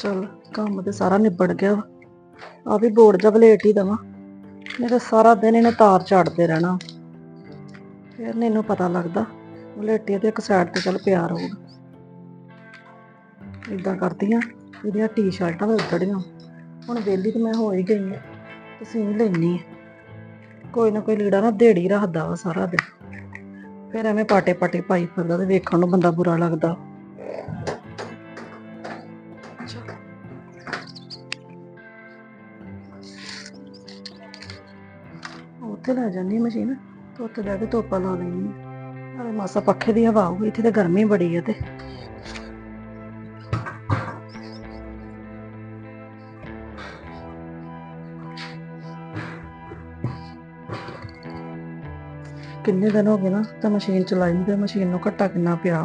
ਚਲ ਕੰਮ ਤੇ ਸਾਰਾ ਨਿਬੜ ਗਿਆ ਵਾ। ਆ ਵੀ ਬੋਰਡ ਜਾ ਬਲੇਟ ਹੀ ਦਵਾਂ। ਨਹੀਂ ਤਾਂ ਸਾਰਾ ਦਿਨ ਇਹਨੇ ਤਾਰ ਝਾੜਦੇ ਰਹਿਣਾ। ਫਿਰ ਨੀ ਇਹਨੂੰ ਪਤਾ ਲੱਗਦਾ। ਬਲੇਟੇ ਤੇ ਇੱਕ ਸਾਈਡ ਤੇ ਚੱਲ ਪਿਆ ਰਹੂਗਾ ਇਦਾਂ ਕਰਦੀ ਆ ਇਹਦੀਆਂ ਟੀ-ਸ਼ਰਟਾਂ ਵੀ ਉੱਧੜੀਆਂ। ਹੁਣ ਵਿਹਲੀ ਤੇ ਮੈਂ ਹੋ ਹੀ ਗਈ ਆ ਤੁਸੀਂ ਲੈਣੀ ਕੋਈ ਨਾ ਕੋਈ ਲੀੜਾ ਨਾ ਦੇੜੀ ਰੱਖਦਾ ਵਾ ਸਾਰਾ ਦਿਨ। ਫਿਰ ਐਵੇਂ ਪਾਟੇ ਪਾਟੇ ਪਾਈ ਫਿਰਦਾ ਤੇ ਵੇਖਣ ਨੂੰ ਬੰਦਾ ਬੁਰਾ ਲੱਗਦਾ। ਉੱਥੇ ਲੈ ਜਾਂਦੀ ਹਾਂ ਮਸ਼ੀਨ ਤੇ ਉੱਥੇ ਜਾ ਕੇ ਧੋਪਾ ਲਾ ਲੈਣੀ ਨਾਲੇ ਮਾਸਾ ਪੱਖੇ ਦੀ ਹਵਾ ਆਊਗੀ ਇੱਥੇ ਤੇ ਗਰਮੀ ਬੜੀ ਹੈ ਤੇ। ਕਿੰਨੇ ਦਿਨ ਹੋ ਗਏ ਨਾ, ਤਾਂ ਮਸ਼ੀਨ ਚਲਾਈ ਨਹੀਂ ਤੇ ਮਸ਼ੀਨ ਨੂੰ ਘੱਟਾ ਕਿੰਨਾ ਪਿਆ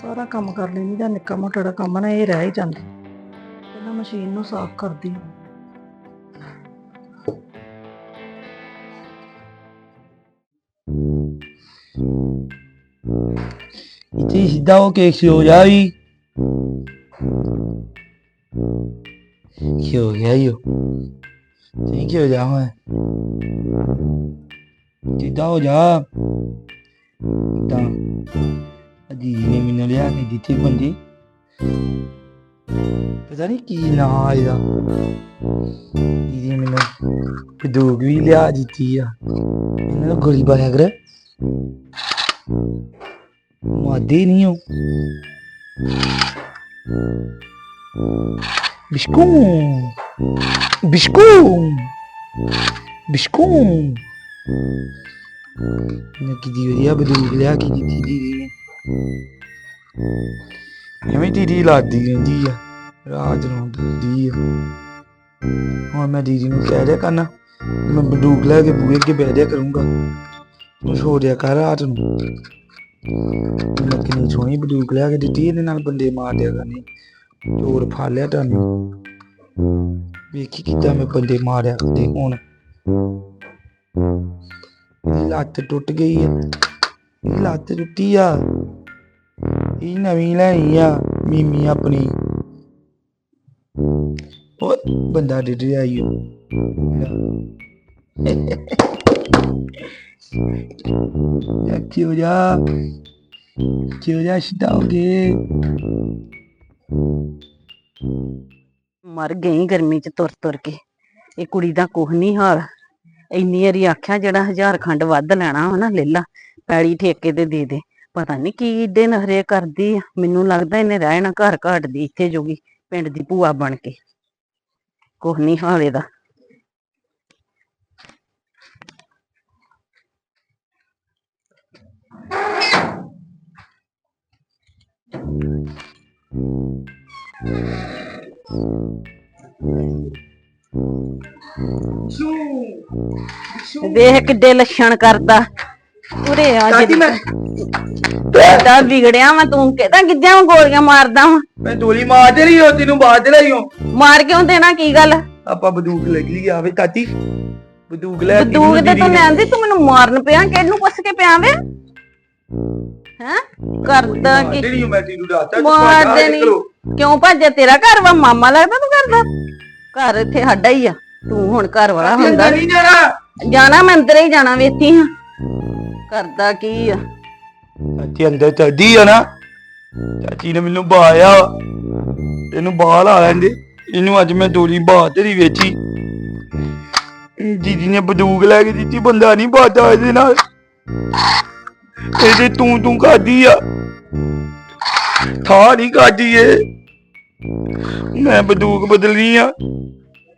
ਸਾਰਾ ਕੰਮ ਕਰ ਲੈਣੀ ਜਾਂ ਨਿੱਕਾ ਮੋਟਾ ਜਿਹੜਾ ਕੰਮ ਨਾ, ਇਹ ਰਹਿ ਹੀ ਜਾਂਦਾ। ਪਹਿਲਾਂ ਮਸ਼ੀਨ ਨੂੰ ਸਾਫ਼ ਕਰਦੀ। ਹਾਂ ਇੱਥੇ ਸਿੱਧਾ ਹੋ ਕੇ ਖਿਓ ਜਾ ਵੀ ਖਿਓ ਗਿਆ ਯੋ ਤੇ ਖਿਓ ਜਾ ਹੋਏ ਸਿੱਧਾ ਹੋ ਜਾ। ਤਾਂ ਦੀਦੀ ਨੇ ਮੈਨੂੰ ਲਿਆ ਕੇ ਦਿੱਤੀ ਬੰਦੀ ਪਤਾ ਨਹੀਂ ਕੀ ਨਾਂ ਇਹਦਾ। ਦੀਦੀ ਮੈਨੂੰ ਬੰਦੂਕ ਵੀ ਲਿਆ ਦਿੱਤੀ ਆ। ਇਹਨਾਂ ਨੂੰ ਗੋਲੀ ਬਾਰਿਆ ਕਰ। ਮਾਦੀ ਨਹੀਂ ਹੋ ਬਿਸ਼ਕੂ। ਬਿਸ਼ਕੂ। ਬਿਸ਼ਕੂ। ਨੇ ਕਿਦੀ ਵਧੀਆ ਬਦੂਕ ਲਿਆ, ਕੇ ਦਿੱਤੀ ਦੀਦੀ ਐਵੇਂ ਦੀਦੀ ਲਾਦੀ ਰਹਿੰਦੀ ਆ, ਰਾਜ ਨੂੰ ਦਿੰਦੀ ਆ। ਹੁਣ ਮੈਂ ਦੀਦੀ ਨੂੰ ਕਹਿ ਰਿਹਾ ਕਰਨਾ ਮੈਂ ਬੰਦੂਕ ਲੈ ਕੇ ਬੂਹੇ ਅੱਗੇ ਬਹਿ ਜਾ ਕਰੂੰਗਾ। ਤੂੰ ਸੋ ਜਾ ਕਰ ਰਾਤ ਨੂੰ। ਮੈਂ ਕਿੰਨੀ ਸੋਹਣੀ ਬੰਦੂਕ ਲਿਆ ਕੇ ਦਿੱਤੀ ਇਹਦੇ ਨਾਲ ਬੰਦੇ ਮਾਰ ਦਿਆ ਕਰਨੇ। ਚੋਰ ਫੜ ਲਿਆ ਤੁਹਾਨੂੰ। ਵੇਖੀ ਕਿੱਦਾਂ ਮੈਂ ਬੰਦੇ ਮਾਰਿਆ ਕਰਦੇ ਹੁਣ। ਲੱਤ ਟੁੱਟ ਗਈ ਹੈ ਲੱਤ ਟੁੱਟੀ ਆ। ਇਹ ਨਵੀਂ ਲੈਣੀ ਆ ਮੀਮੀ ਆਪਣੀ। ਉਹ ਬੰਦਾ ਡਿੱਡ ਆਈ ਕਿਉਂ ਜਾ? ਕਿਉਂ ਜਾ ਛਡਾਓਗੇ ਮਰ ਗਈ ਗਰਮੀ ਚ ਤੁਰ ਤੁਰ ਕੇ। ਇਹ ਕੁੜੀ ਦਾ ਕੁਝ ਨਹੀਂ ਹਾਲ। ਇੰਨੀ ਵਾਰੀ ਆਖਿਆ ਜਿਹੜਾ ਹਜ਼ਾਰ ਖੰਡ ਵੱਧ ਲੈਣਾ ਵਾ ਨਾ, ਲੈ ਲਾ ਪੈੜੀ ਠੇਕੇ ਤੇ ਦੇ ਦੇ। ਪਤਾ ਨਹੀਂ ਕੀ ਏਡੇ ਹਰੇ ਕਰਦੀ ਆ। ਮੈਨੂੰ ਲੱਗਦਾ ਇਹਨੇ ਰਹਿਣਾ ਘਰ ਘਾਟ ਦੀ ਇੱਥੇ ਜੋਗੀ, ਪਿੰਡ ਦੀ ਭੂਆ ਬਣ ਕੇ। ਕੁਝ ਨਹੀਂ ਹਾਲ ਇਹਦਾ। ਦੇਖ ਕਿੱਡੇ ਲੱਛਣ ਕਰਦਾ ਉਰੇ ਆ ਦਾਦੀ ਮੈਂ ਜਿੱਦਾਂ ਵਿਗੜਿਆ ਮੈਂ ਤੂੰ ਕਿਦਾਂ ਵਾਂ ਗੋਲੀਆਂ ਮਾਰਦਾ ਵਾਂ। ਮੈਂ ਦੋਲੀ ਮਾਰ ਤੇ ਰਹੀ ਹੋ ਤੈਨੂੰ ਬਾਦ ਰਹੀ ਹੋ। ਮਾਰ ਕਿਉਂ ਦੇਣਾ ਕੀ ਗੱਲ? ਆਪਾਂ ਬੰਦੂਕ ਲੈ ਲਈ ਆਵੇ ਤਾਤੀ ਬੰਦੂਕ ਲੈ ਕੇ ਤੇ ਦੀਦੀ ਤੂੰ ਲੈਂਦੀ ਤੂੰ ਮੈਨੂੰ ਮਾਰਨ ਪਿਆ ਕਿਹਨੂੰ ਪੁੱਛ ਕੇ ਪਿਆ ਵੇ? ਹੈ? ਕਰਦਾ ਕੀ? ਹੋ ਮੈਂ ਤੈਨੂੰ ਰਾਤਾ ਮਾਰ ਦੇਣੀ। ਕਿਉਂ ਭੱਜਿਆ ਤੇਰਾ ਘਰ ਵਾ? ਮਾਮਾ ਲੱਗਦਾ ਤੂੰ ਕਰਦਾ ਘਰ ਇੱਥੇ ਸਾਡਾ ਹੀ ਆ। ਤੂੰ ਹੁਣ ਘਰ ਵਾਲਾ ਹੁੰਦਾ ਨਹੀਂ ਜਾਣਾ ਜਾਣਾ ਮੈਂ ਅੰਦਰ ਹੀ ਜਾਣਾ ਵੇਖੀ ਹਾਂ ਕਰਦਾ ਕੀ ਆ? ਚਾਚੀ ਅੰਦਰ ਚੜਦੀ ਆ ਨਾ। ਚਾਚੀ ਨੇ ਮੈਨੂੰ ਬਾਇਆ ਇਹਨੂੰ ਬਾਹਰ ਆ ਲੈਂਦੇ। ਇਹਨੂੰ ਅੱਜ ਮੈਂ ਦੋਲੀ ਬਾਹ ਤੇਰੀ ਵੇਚੀ। ਦੀਦੀ ਨੇ ਬੰਦੂਕ ਲੈ ਕੇ ਦਿੱਤੀ ਬੰਦਾ ਨਹੀਂ ਬਾਦਾ ਇਹਦੇ ਨਾਲ। ਇਹਦੇ ਤੂੰ ਤੂੰ ਕਰਦੀ ਆ। ਥਾ ਨਹੀਂ ਕਰਦੀ ਏ ਮੈਂ ਬੰਦੂਕ ਬਦਲਣੀ ਆ।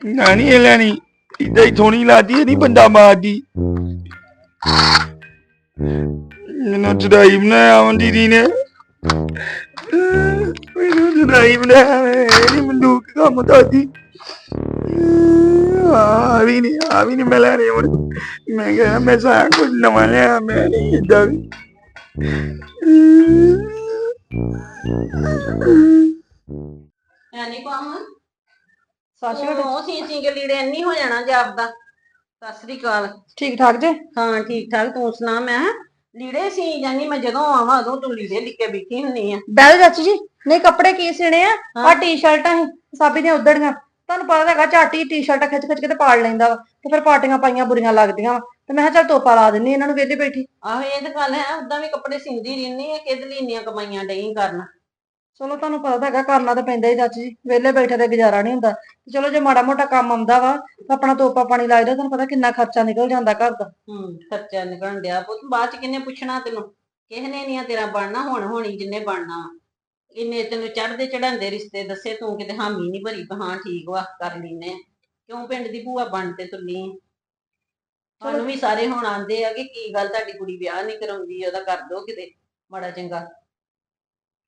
ਨਾ ਨਹੀਂ ਲੈਣੀ ਇਦਾਂ ਹੀ ਥੋਣੀ ਲਾਦੀ ਨਹੀਂ ਬੰਦਾ ਮਾਰਦੀ। ਮੈਨੂੰ ਚੜਾਈ ਬਣਾਇਆ ਵਾ ਦੀਦੀ ਨੇ। ਮੈਨੂੰ ਚੜਾਈ ਬਣਾਇਆ ਵਾ, ਬੰਦੂਕ ਕੰਮ ਦਾਦੀ ਆ ਵੀ ਨਹੀਂ ਆ ਵੀ ਨਹੀਂ ਮੈਂ ਲੈਣੀ ਹੁਣ। ਮੈਂ ਕਿਹਾ ਮੈਂ ਸਾਰਾ ਕੁਝ ਨਵਾਂ ਲਿਆ ਮੈਂ ਨਹੀਂ ਇਦਾਂ ਵੀ। ਐਨੀ ਪਾਵਾਂ ਸਾਸ਼ੀ ਉਹ ਸੀ ਸੀ ਕੇ ਲੀੜੇ ਇੰਨੀ ਹੋ ਜਾਣਾ ਜਾਪਦਾ ਸਤਿ ਸ੍ਰੀ ਅਕਾਲ। ਠੀਕ ਠਾਕ ਜੇ? ਹਾਂ ਠੀਕ ਠਾਕ ਤੂੰ ਸੁਣਾ ਮੈਂ ਕਿਹਾ, ਲੀੜੇ ਸੀ ਜਾਨੀ ਮੈਂ ਜਦੋਂ ਆਵਾਂ ਉਦੋਂ ਤੂੰ ਲੀੜੇ ਲਿਕੇ ਬੈਠੀ ਹੁੰਨੀ ਆ। ਬੈਲ ਚਾਚੀ ਜੀ ਨਹੀਂ ਕੱਪੜੇ ਕੀ ਸਿਣੇ ਆ? ਆ ਟੀ-ਸ਼ਰਟਾਂ ਹੀ ਸਾਬੀ ਦੀਆਂ ਉਧੜੀਆਂ। ਤੁਹਾਨੂੰ ਪਤਾ ਹੈਗਾ ਝਾਟੀ ਟੀ-ਸ਼ਰਟਾਂ ਖਿੱਚ ਖਿੱਚ ਕੇ ਤੇ ਪਾੜ ਲੈਂਦਾ ਵਾ ਤੇ ਫਿਰ ਪਾਟੀਆਂ ਪਾਈਆਂ ਬੁਰੀਆਂ ਲੱਗਦੀਆਂ ਵਾ। ਤੇ ਮੈਂ ਕਿਹਾ ਚੱਲ ਤੋਪਾ ਲਾ ਦਿੰਨੀ ਇਹਨਾਂ ਨੂੰ ਵਿਹਲੀ ਬੈਠੀ। ਆਹੋ ਇਹ ਤਾਂ ਗੱਲ ਹੈ ਉਦਾਂ ਵੀ ਕੱਪੜੇ ਸਿੰਦੀ ਰਹਿੰਦੀ ਆ ਕਿਹਦੇ ਲਈ ਇੰਨੀਆਂ ਕਮਾਈਆਂ ਡਈ ਕਰਨ। ਚਲੋ ਤੁਹਾਨੂੰ ਪਤਾ ਤਾਂ ਹੈਗਾ ਕਰਨਾ ਤਾਂ ਪੈਂਦਾ ਹੀ ਚਾਚੀ ਜੀ ਵਿਹਲੇ ਬੈਠੇ ਤੇ ਗੁਜ਼ਾਰਾ ਨਹੀਂ ਹੁੰਦਾ ਤੇ ਚਲੋ ਜੇ ਮਾੜਾ ਮੋਟਾ ਕੰਮ ਆਉਂਦਾ ਵਾ ਤਾਂ ਆਪਣਾ ਤੋਪਾ ਪਾਣੀ ਲਾਇਦਾ ਤੁਹਾਨੂੰ ਪਤਾ ਕਿੰਨਾ ਖਰਚਾ ਨਿਕਲ ਜਾਂਦਾ ਘਰ ਦਾ ਹੂੰ ਖਰਚਾ ਨਿਕਲਣ ਡਿਆ ਪੁੱਤ ਬਾਅਦ ਚ ਕਿੰਨੇ ਪੁੱਛਣਾ ਤੈਨੂੰ ਕਿਸੇ ਨੇ ਨਹੀਂ ਆ ਤੇਰਾ ਬਣਨਾ ਹੁਣ ਹੋਣੀ ਜਿੰਨੇ ਬਣਨਾ ਵਾ। ਇੰਨੇ ਤੈਨੂੰ ਚੜਦੇ ਚੜਾਉਂਦੇ ਰਿਸ਼ਤੇ ਦੱਸੇ ਤੂੰ ਕਿਤੇ ਹਾਮੀ ਨਹੀਂ ਭਰੀ ਵੀ ਹਾਂ ਠੀਕ ਵਾ ਕਰ ਲੈਨੇ ਆ। ਕਿਉਂ ਪਿੰਡ ਦੀ ਭੂਆ ਬਣ ਤੇ ਤੁੱਲੀ ਆਂ? ਸਾਨੂੰ ਵੀ ਸਾਰੇ ਹੁਣ ਆਂਦੇ ਆ ਕਿ ਕੀ ਗੱਲ ਤੁਹਾਡੀ ਕੁੜੀ ਵਿਆਹ ਨਹੀਂ ਕਰਾਉਂਦੀ ਉਹਦਾ ਕਰ ਦੋ ਕਿਤੇ ਮਾੜਾ ਚੰਗਾ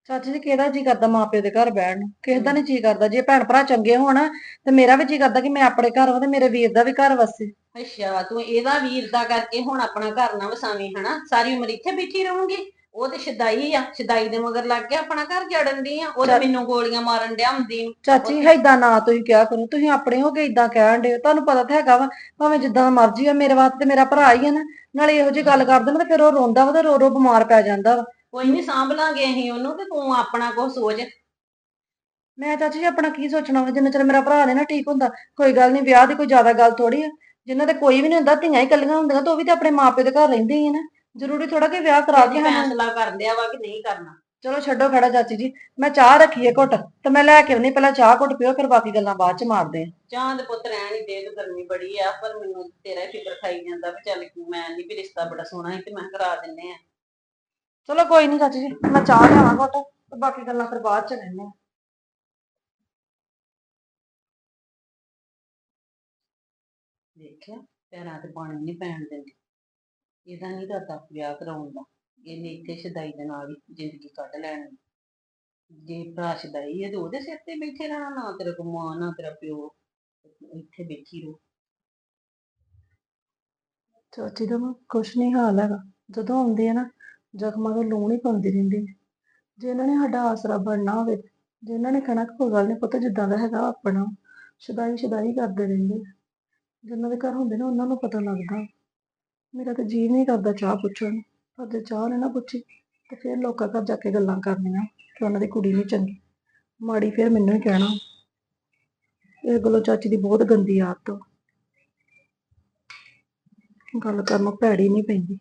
ਚਾਚੀ ਜੀ ਕਿਹਦਾ ਜੀ ਕਰਦਾ ਮਾਪਿਓ ਦੇ ਘਰ ਬੈਠਣ ਨੂੰ? ਕਿਸੇ ਦਾ ਨਹੀਂ ਜੀ ਕਰਦਾ। ਜੇ ਭੈਣ ਭਰਾ ਚੰਗੇ ਹੋਣ ਤੇ ਮੇਰਾ ਵੀ ਜੀ ਕਰਦਾ ਕਿ ਮੈਂ ਆਪਣੇ ਘਰ ਵਾਂ ਤੇ ਮੇਰੇ ਵੀਰ ਦਾ ਵੀ ਘਰ ਵਸੇ। ਅੱਛਾ ਤੂੰ ਇਹਦਾ ਵੀਰਦਾ ਕਰਕੇ ਹੁਣ ਆਪਣਾ ਘਰ ਨਾ ਵਸਾਵੀਂ ਹਨਾ? ਸਾਰੀ ਉਮਰ ਇੱਥੇ ਬੈਠੀ ਰਹੂੰਗੀ? ਉਹ ਤੇ ਸ਼ਦਾਈ ਆ ਸ਼ਦਾਈ ਦੇ ਮਗਰ ਲੱਗ ਕੇ ਆਪਣਾ ਘਰ ਜੜਨ ਦੀ ਆ ਉਹ ਤੇ। ਮੈਨੂੰ ਗੋਲੀਆਂ ਮਾਰਨ ਡਿਆ ਹੁੰਦੀ ਨੂੰ। ਚਾਚੀ ਏਦਾਂ ਨਾ ਤੁਸੀਂ ਕਿਹਾ ਕਰੋ। ਤੁਸੀਂ ਆਪਣੇ ਹੋ ਕੇ ਏਦਾਂ ਕਹਿਣ ਦੇ ਤੁਹਾਨੂੰ ਪਤਾ ਤਾਂ ਹੈਗਾ ਵਾ ਭਾਵੇਂ ਜਿੱਦਾਂ ਮਰਜ਼ੀ ਆ ਮੇਰੇ ਵਾਸਤੇ ਮੇਰਾ ਭਰਾ ਹੀ ਆ ਨਾ। ਨਾਲੇ ਇਹੋ ਜਿਹੀ ਗੱਲ ਕਰਦੇ ਨਾ ਤੇ ਫਿਰ ਉਹ ਰੋਂਦਾ ਵਾ ਤੇ ਰੋ ਰੋ ਬਿਮਾਰ ਪੈ ਜਾਂਦਾ ਵਾ। ਕੋਈ ਨਹੀਂ ਸਾਂਭ ਲਾਂਗੇ ਅਸੀਂ ਉਹਨੂੰ ਤੇ ਤੂੰ ਆਪਣਾ ਕੁਝ ਸੋਚ। ਮੈਂ ਚਾਚੀ ਜੀ ਆਪਣਾ ਕੀ ਸੋਚਣਾ ਵਾ ਜਿੰਨਾ ਚਿਰ ਮੇਰਾ ਭਰਾ ਨੇ ਨਾ ਠੀਕ ਹੁੰਦਾ ਕੋਈ ਗੱਲ ਨਹੀਂ ਵਿਆਹ ਦੀ ਕੋਈ ਜ਼ਿਆਦਾ ਗੱਲ ਥੋੜੀ ਆ। ਜਿਨ੍ਹਾਂ ਤੇ ਕੋਈ ਵੀ ਨਹੀਂ ਹੁੰਦਾ ਧੀਆਂ ਹੀ ਇਕੱਲੀਆਂ ਹੁੰਦੀਆਂ ਤਾਂ ਉਹ ਵੀ ਤੇ ਆਪਣੇ ਮਾਪੇ ਦੇ ਘਰ ਰਹਿੰਦੇ ਹੀ ਆ ਨਾ। ਜ਼ਰੂਰੀ ਥੋੜਾ ਕਿ ਵਿਆਹ ਕਰਾ ਕੇ ਸਾਨੂੰ ਫੈਸਲਾ ਕਰ ਲਿਆ ਵਾ ਕਿ ਨਹੀਂ ਕਰਨਾ। ਚਲੋ ਛੱਡੋ ਖੜਾ ਚਾਚੀ ਜੀ ਮੈਂ ਚਾਹ ਰੱਖੀ ਹੈ ਘੁੱਟ ਤੇ ਮੈਂ ਲੈ ਕੇ ਆਉਣੀ ਪਹਿਲਾਂ ਚਾਹ ਘੁੱਟ ਪੀਓ ਫਿਰ ਬਾਕੀ ਗੱਲਾਂ ਬਾਅਦ ਚ ਮਾਰਦੇ ਆ। ਚਾਹ ਦੇ ਪੁੱਤ ਰਹਿਣ ਹੀ ਦੇ ਤੂੰ ਗਰਮੀ ਬੜੀ ਆ ਪਰ ਮੈਨੂੰ ਤੇਰਾ ਹੀ ਫਿਕਰ ਖਾਈ ਜਾਂਦਾ ਵੀ ਚੱਲ ਮੈਂ ਨਹੀਂ ਵੀ ਰਿਸ਼ਤਾ ਬੜਾ ਸੋਹਣਾ ਸੀ ਤੇ ਮੈਂ ਕਰਾ ਦਿੰਨੇ ਆ। ਚਲੋ ਕੋਈ ਨਹੀਂ ਚਾਚੀ ਜੀ ਮੈਂ ਚਾਹ ਲਿਆਵਾਂ ਘੁੱਟ ਤੇ ਬਾਕੀ ਗੱਲਾਂ ਫਿਰ ਬਾਅਦ ਚ ਲੈਣੇ ਆ। ਦੇਖਿਆ ਪੈਰਾਂ ਤੇ ਪਾਣੀ ਨਹੀਂ ਪੈਣ ਦਿੰਦੀ। ਇਹਦਾ ਨਹੀਂ ਇਰਾਦਾ ਵਿਆਹ ਕਰਾਉਣ ਦਾ। ਇਹਨੇ ਇੱਥੇ ਸ਼ਦਾਈ ਦੇ ਨਾਲ ਹੀ ਜ਼ਿੰਦਗੀ ਕੱਢ ਲੈਣੀ। ਜੇ ਭਰਾ ਸ਼ਦਾਈ ਹੈ ਤੇ ਉਹਦੇ ਸਿਰ ਤੇ ਬੈਠੇ ਰਹਿਣਾ ਨਾ ਤੇਰਾ ਕੋ ਮਾਂ ਨਾ ਤੇਰਾ ਪਿਓ। ਇੱਥੇ ਬੈਠੀ ਰਹੋ। ਚਾਚੀ ਦਾ ਨਾ ਕੁਛ ਨਹੀਂ ਹਾਲ ਹੈਗਾ। ਜਦੋਂ ਆਉਂਦੇ ਆ ਨਾ ਜ਼ਖਮਾਂ ਤੋਂ ਲੂਣ ਹੀ ਪਾਉਂਦੀ ਰਹਿੰਦੀ ਹੈ। ਜੇ ਇਹਨਾਂ ਨੇ ਸਾਡਾ ਆਸਰਾ ਬਣਨਾ ਹੋਵੇ, ਜੇ ਇਹਨਾਂ ਨੇ ਕਹਿਣਾ ਕਿ ਕੋਈ ਗੱਲ ਨਹੀਂ ਪੁੱਤ ਜਿੱਦਾਂ ਦਾ ਹੈਗਾ ਆਪਣਾ, ਸ਼ਦਾਈ ਸ਼ਦਾਈ ਕਰਦੇ ਰਹਿੰਦੇ ਆ। ਜਿਨ੍ਹਾਂ ਦੇ ਘਰ ਹੁੰਦੇ ਨਾ ਉਹਨਾਂ ਨੂੰ ਪਤਾ ਲੱਗਦਾ ਮੇਰਾ ਤਾਂ ਜੀਅ ਨਹੀਂ ਕਰਦਾ ਚਾਹ ਪੁੱਛਣ ਨੂੰ ਪਰ ਜੇ ਚਾਹ ਨੇ ਨਾ ਪੁੱਛੀ, ਤੇ ਫਿਰ ਲੋਕਾਂ ਘਰ ਜਾ ਕੇ ਗੱਲਾਂ ਕਰਨੀਆਂ ਕਿ ਉਹਨਾਂ ਦੀ ਕੁੜੀ ਨਹੀਂ ਚੰਗੀ ਮਾੜੀ ਫਿਰ ਮੈਨੂੰ ਹੀ ਕਹਿਣਾ ਇਹ ਗੱਲੋਂ ਚਾਚੀ ਦੀ ਬਹੁਤ ਗੰਦੀ ਆਦਤ ਵਾ। ਗੱਲ ਕਰਨ ਨੂੰ ਭੈੜੀ ਨਹੀਂ ਪੈਂਦੀ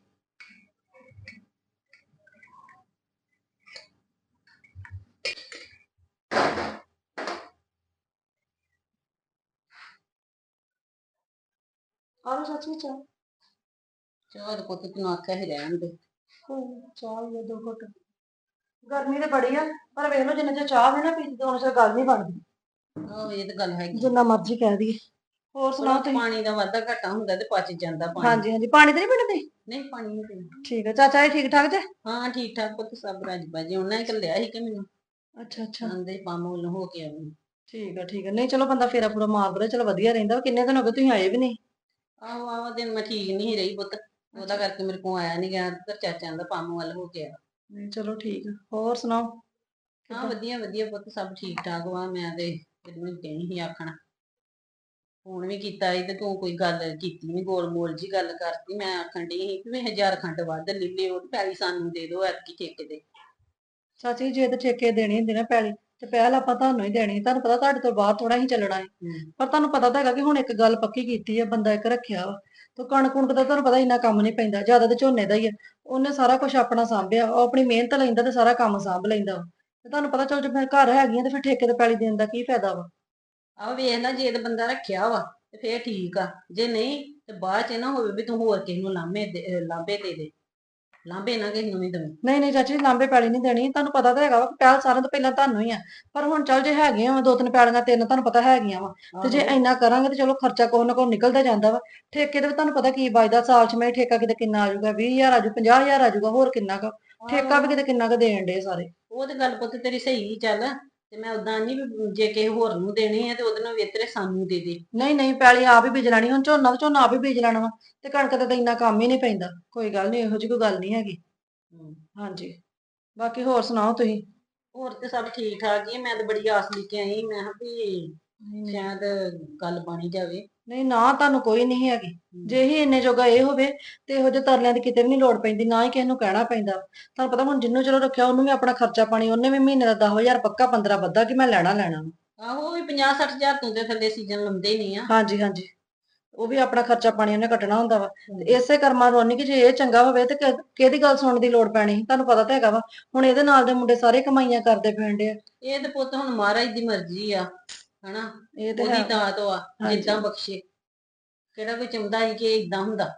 ਆਲੋ ਚਾਚੀ ਚਾਹ। ਚਾਹ ਦੇ ਪੁੱਤ ਤੈਨੂੰ ਆਖਿਆ ਹੀ ਰਹਿਣ ਦੇ। ਕੋਈ ਚਾਹ ਹੀ ਆ ਦੋ ਘੁੱਟ। ਗਰਮੀ ਤੇ ਬੜੀ ਆ ਪਰ ਵੇਖ ਲਓ ਜਿੰਨਾ ਚਿਰ ਚਾਹ ਵੀ ਨਾ ਪੀਤੀ ਤਾਂ ਉਹਨਾਂ ਚਿਰ ਗੱਲ ਨਹੀਂ ਬਣਦੀ। ਆਹ ਇਹ ਤਾਂ ਗੱਲ ਹੈਗੀ। ਜਿੰਨਾ ਮਰਜ਼ੀ ਕਹਿ ਦਈਏ। ਹੋਰ ਸੁਣਾਓ ਤੁਸੀਂ? ਪਾਣੀ ਦਾ ਵਾਧਾ ਘਾਟਾ ਹੁੰਦਾ ਤੇ ਪਚ ਜਾਂਦਾ ਪਾਣੀ। ਹਾਂਜੀ ਹਾਂਜੀ। ਪਾਣੀ ਤੇ ਨਹੀਂ ਪੀਂਦੇ? ਨਹੀਂ ਪਾਣੀ ਨਹੀਂ ਪੀਣਾ ਠੀਕ ਹੈ ਚਾਚਾ ਜੀ ਠੀਕ ਠਾਕ ਜੇ? ਹਾਂ ਠੀਕ ਠਾਕ ਪੁੱਤ ਸਭ ਰਾਜੀ ਬਾਜੀ। ਉਹਨਾਂ ਨੇ ਕੱਲਿਆ ਸੀ ਕਿ ਮੈਨੂੰ। ਅੱਛਾ ਅੱਛਾ। ਆਂਦੇ ਪੰਮ ਵੱਲੋਂ ਹੋ ਕੇ ਠੀਕ ਹੈ ਠੀਕ ਹੈ ਨਹੀਂ ਚਲੋ ਬੰਦਾ ਫੇਰਾ ਪੂਰਾ ਮਾਰਦਾ ਚਲੋ ਵਧੀਆ ਰਹਿੰਦਾ। ਕਿੰਨੇ ਦਿਨ ਹੋ ਗਏ ਤੁਸੀਂ ਆਏ ਵੀ ਨਹੀਂ? ਆਹੋ ਆਹੋ ਦਿਨ ਮੈਂ ਠੀਕ ਨਹੀਂ ਰਹੀ ਪੁੱਤ। ਉਹਦਾ ਕਰਕੇ ਮੇਰੇ ਕੋਲ ਆਇਆ ਨਹੀਂ ਗਿਆ ਤੇ ਚਾਚਿਆਂ ਦਾ ਪੰਮ ਵੱਲ ਹੋ ਕੇ ਆ। ਨਹੀਂ ਚਲੋ ਠੀਕ ਆ। ਹੋਰ ਸੁਣਾਓ? ਹਾਂ? ਵਧੀਆ ਵਧੀਆ ਪੁੱਤ ਸਭ ਠੀਕ ਠਾਕ ਵਾ। ਮੈਂ ਤੇ ਤੈਨੂੰ ਕਹੀ ਸੀ ਆਖਣਾ। ਫੋਨ ਵੀ ਕੀਤਾ ਸੀ ਤੇ ਤੂੰ ਕੋਈ ਗੱਲ ਕੀਤੀ ਨਹੀਂ ਗੋਲ ਮੋਲ ਜੀ ਗੱਲ ਕਰਤੀ। ਮੈਂ ਆਖਣ ਡਈ ਸੀ ਕਿ ਵੀ ਹਜ਼ਾਰ ਖੰਡ ਵੱਧ ਲੈ ਲਿਓ ਤੇ ਪੈਲੀ ਸਾਨੂੰ ਦੇ ਦਿਓ ਐਤਕੀ ਠੇਕੇ ਤੇ। ਚਾਚੀ ਜੇ ਤੇ ਠੇਕੇ ਦੇਣੀ ਹੁੰਦੀ ਨਾ ਪੈਲੀ ਤੇ ਪਹਿਲ ਆਪਾਂ ਤੁਹਾਨੂੰ ਹੀ ਦੇਣੀ ਤੁਹਾਨੂੰ ਪਤਾ ਤੁਹਾਡੇ ਤੋਂ ਬਾਅਦ ਥੋੜਾ ਹੀ ਚੱਲਣਾ ਹੈ। ਪਰ ਤੁਹਾਨੂੰ ਪਤਾ ਤਾਂ ਹੈਗਾ ਕਿ ਹੁਣ ਇੱਕ ਗੱਲ ਪੱਕੀ ਕੀਤੀ ਹੈ ਬੰਦਾ ਇੱਕ ਰੱਖਿਆ ਵਾ। ਤੇ ਕਣਕ ਕੁਣਕ ਦਾ ਤੁਹਾਨੂੰ ਪਤਾ ਇੰਨਾ ਕੰਮ ਨਹੀਂ ਪੈਂਦਾ ਜ਼ਿਆਦਾ ਤੇ ਝੋਨੇ ਦਾ ਹੀ ਆ। ਉਹਨੇ ਸਾਰਾ ਕੁਝ ਆਪਣਾ ਸਾਂਭਿਆ ਉਹ ਆਪਣੀ ਮਿਹਨਤ ਲੈਂਦਾ ਤੇ ਸਾਰਾ ਕੰਮ ਸਾਂਭ ਲੈਂਦਾ ਤੇ ਤੁਹਾਨੂੰ ਪਤਾ ਚਲ ਜੇ ਮੈਂ ਘਰ ਹੈਗੀ ਆ ਤੇ ਫਿਰ ਠੇਕੇ ਤੇ ਪੈਲੀ ਦੇਣ ਦਾ ਕੀ ਫਾਇਦਾ ਵਾ? ਆਹ ਵੇਖ ਲੈ ਜੇ ਤੇ ਬੰਦਾ ਰੱਖਿਆ ਵਾ ਤੇ ਫੇਰ ਠੀਕ ਆ। ਜੇ ਨਹੀਂ ਤੇ ਬਾਅਦ ਚ ਇਹ ਨਾ ਹੋਵੇ ਵੀ ਤੂੰ ਹੋਰ ਕਿਸੇ ਨੂੰ ਲਾਂਭੇ ਲਾਂਭੇ ਦੇ ਦੇ। ਲਾਂਭੇ ਨਾ ਕਿਸੇ ਨੂੰ ਨਹੀਂ ਦੇਵੇਂ ਨਹੀਂ ਨਹੀਂ ਚਾਚੀ ਲਾਂਬੇ ਪੈਲੀ ਨਹੀਂ ਦੇਣੀ। ਤੁਹਾਨੂੰ ਪਤਾ ਤਾਂ ਹੈਗਾ ਵਾ ਕਿ ਪਹਿਲ ਸਾਰਿਆਂ ਤੋਂ ਪਹਿਲਾਂ ਤੁਹਾਨੂੰ ਹੀ ਆ। ਪਰ ਹੁਣ ਚੱਲ ਜੇ ਹੈਗੀਆਂ ਵਾ ਦੋ ਤਿੰਨ ਪੈਲੀਆਂ ਤਿੰਨ ਤੁਹਾਨੂੰ ਪਤਾ ਹੈਗੀਆਂ ਵਾ। ਤੇ ਜੇ ਇੰਨਾ ਕਰਾਂਗੇ ਤੇ ਚਲੋ ਖਰਚਾ ਕੋਹ ਨਾ ਕੋਹ ਨਿਕਲਦਾ ਜਾਂਦਾ ਵਾ। ਠੇਕੇ ਤੇ ਵੀ ਤੁਹਾਨੂੰ ਪਤਾ ਕੀ ਬਚਦਾ ਸਾਲ ਚ ਮੈਂ ਠੇਕਾ ਕਿਤੇ ਕਿੰਨਾ ਆ ਜਾਊਗਾ 20000 ਆ ਜਾਊ 50000 ਆ ਜਾਊਗਾ ਹੋਰ ਕਿੰਨਾ ਕੁ। ਠੇਕਾ ਵੀ ਕਿਤੇ ਕਿੰਨਾ ਕੁ ਦੇਣ ਦੇ ਸਾਰੇ। ਉਹ ਤੇ ਗੱਲ ਪੁੱਤ ਤੇਰੀ ਸਹੀ ਚੱਲ। ਤੇ ਮੈਂ ਉਦਾਂ ਨਹੀਂ ਵੀ ਜੇ ਕਿਸੇ ਹੋਰ ਨੂੰ ਦੇਣੀ ਹੈ ਤੇ ਉਹਦੇ ਨਾਲ ਵੇਤਰੇ ਸਾਨੂੰ ਦੇ ਦੇ ਨਹੀਂ ਨਹੀਂ ਪੈਲੀ ਆਪ ਹੀ ਬੀਜ ਲੈਣੀ ਹੁਣ ਝੋਨਾ ਤੇ ਝੋਨਾ ਆਪ ਹੀ ਬੀਜ ਲੈਣਾ ਵਾ ਤੇ ਕਣਕ ਤੇ ਤਾਂ ਇੰਨਾ ਕੰਮ ਹੀ ਨਹੀਂ ਪੈਂਦਾ ਕੋਈ ਗੱਲ ਨਹੀਂ ਇਹੋ ਜਿਹੀ ਕੋਈ ਗੱਲ ਨਹੀਂ ਹੈਗੀ। ਹਾਂਜੀ ਬਾਕੀ ਹੋਰ ਸੁਣਾਓ ਤੁਸੀਂ ਹੋਰ ਤੇ ਸਭ ਠੀਕ ਠਾਕ ਹੀ। ਮੈਂ ਤਾਂ ਬੜੀ ਆਸ ਲੈ ਕੇ ਆਈ ਮੈਂ ਕਿਹਾ ਵੀ ਸ਼ਾਇਦ ਗੱਲ ਬਣੀ ਜਾਵੇ ਨਹੀਂ ਨਾ ਤੁਹਾਨੂੰ ਕੋਈ ਨਹੀਂ ਹੈਗੀ। ਜੇ ਹੀ ਇੰਨੇ ਜੋਗਾ ਇਹ ਹੋਵੇ ਤੇ ਇਹੋ ਜਿਹੇ ਤਰਲਿਆਂ ਦੀ ਕਿਤੇ ਵੀ ਨਹੀਂ ਲੋੜ ਪੈਂਦੀ ਨਾ ਹੀ ਕਿਸੇ ਨੂੰ ਕਹਿਣਾ ਪੈਂਦਾ। ਤੁਹਾਨੂੰ ਪਤਾ ਹੁਣ ਜਿੰਨੂੰ ਚਲੋ ਰੱਖਿਆ ਉਹਨੂੰ ਵੀ ਆਪਣਾ ਖਰਚਾ ਪਾਣੀ ਉਹਨੇ ਵੀ ਮਹੀਨੇ ਦਾ 10000 ਪੱਕਾ 15 ਬੱਧਾ ਕਿ ਮੈਂ ਲੈਣਾ ਲੈਣਾ। ਆਹੋ ਉਹ ਵੀ 50 60000 ਤੋਂ ਤੇ ਥੱਲੇ ਸੀਜ਼ਨ ਲੰਦੇ ਹੀ ਨਹੀਂ ਆ। ਹਾਂਜੀ ਹਾਂਜੀ। ਉਹ ਵੀ ਆਪਣਾ ਖਰਚਾ ਪਾਣੀ ਉਹਨੇ ਕੱਟਣਾ ਹੁੰਦਾ ਵਾ। ਇਸੇ ਕਰਮਾਂ ਰੋਣੀ ਕਿ ਜੇ ਇਹ ਚੰਗਾ ਹੋਵੇ ਤੇ ਕਿਹਦੀ ਗੱਲ ਸੁਣਨ ਦੀ ਲੋੜ ਪੈਣੀ? ਤੁਹਾਨੂੰ ਪਤਾ ਤਾਂ ਹੈਗਾ ਵਾ। ਹੁਣ ਇਹਦੇ ਨਾਲ ਦੇ ਮੁੰਡੇ ਸਾਰੇ ਕਮਾਈਆਂ ਕਰਦੇ ਫਿਰਦੇ ਆ। ਇਹ ਤੇ ਪੁੱਤ ਹੁਣ ਮਹਾਰਾਜ ਦੀ ਮਰਜ਼ੀ ਆ। ਹਨਾ? ਇਹ ਤੇ ਉਹਦੀ ਹੈ। ਦਾਤ ਆ ਹਾਂਜੀ। ਜਿੱਦਾਂ ਬਖਸ਼ੇ। ਕਿਹੜਾ ਕੋਈ ਚਾਹੁੰਦਾ ਸੀ ਕਿ ਇਦਾਂ ਹੁੰਦਾ?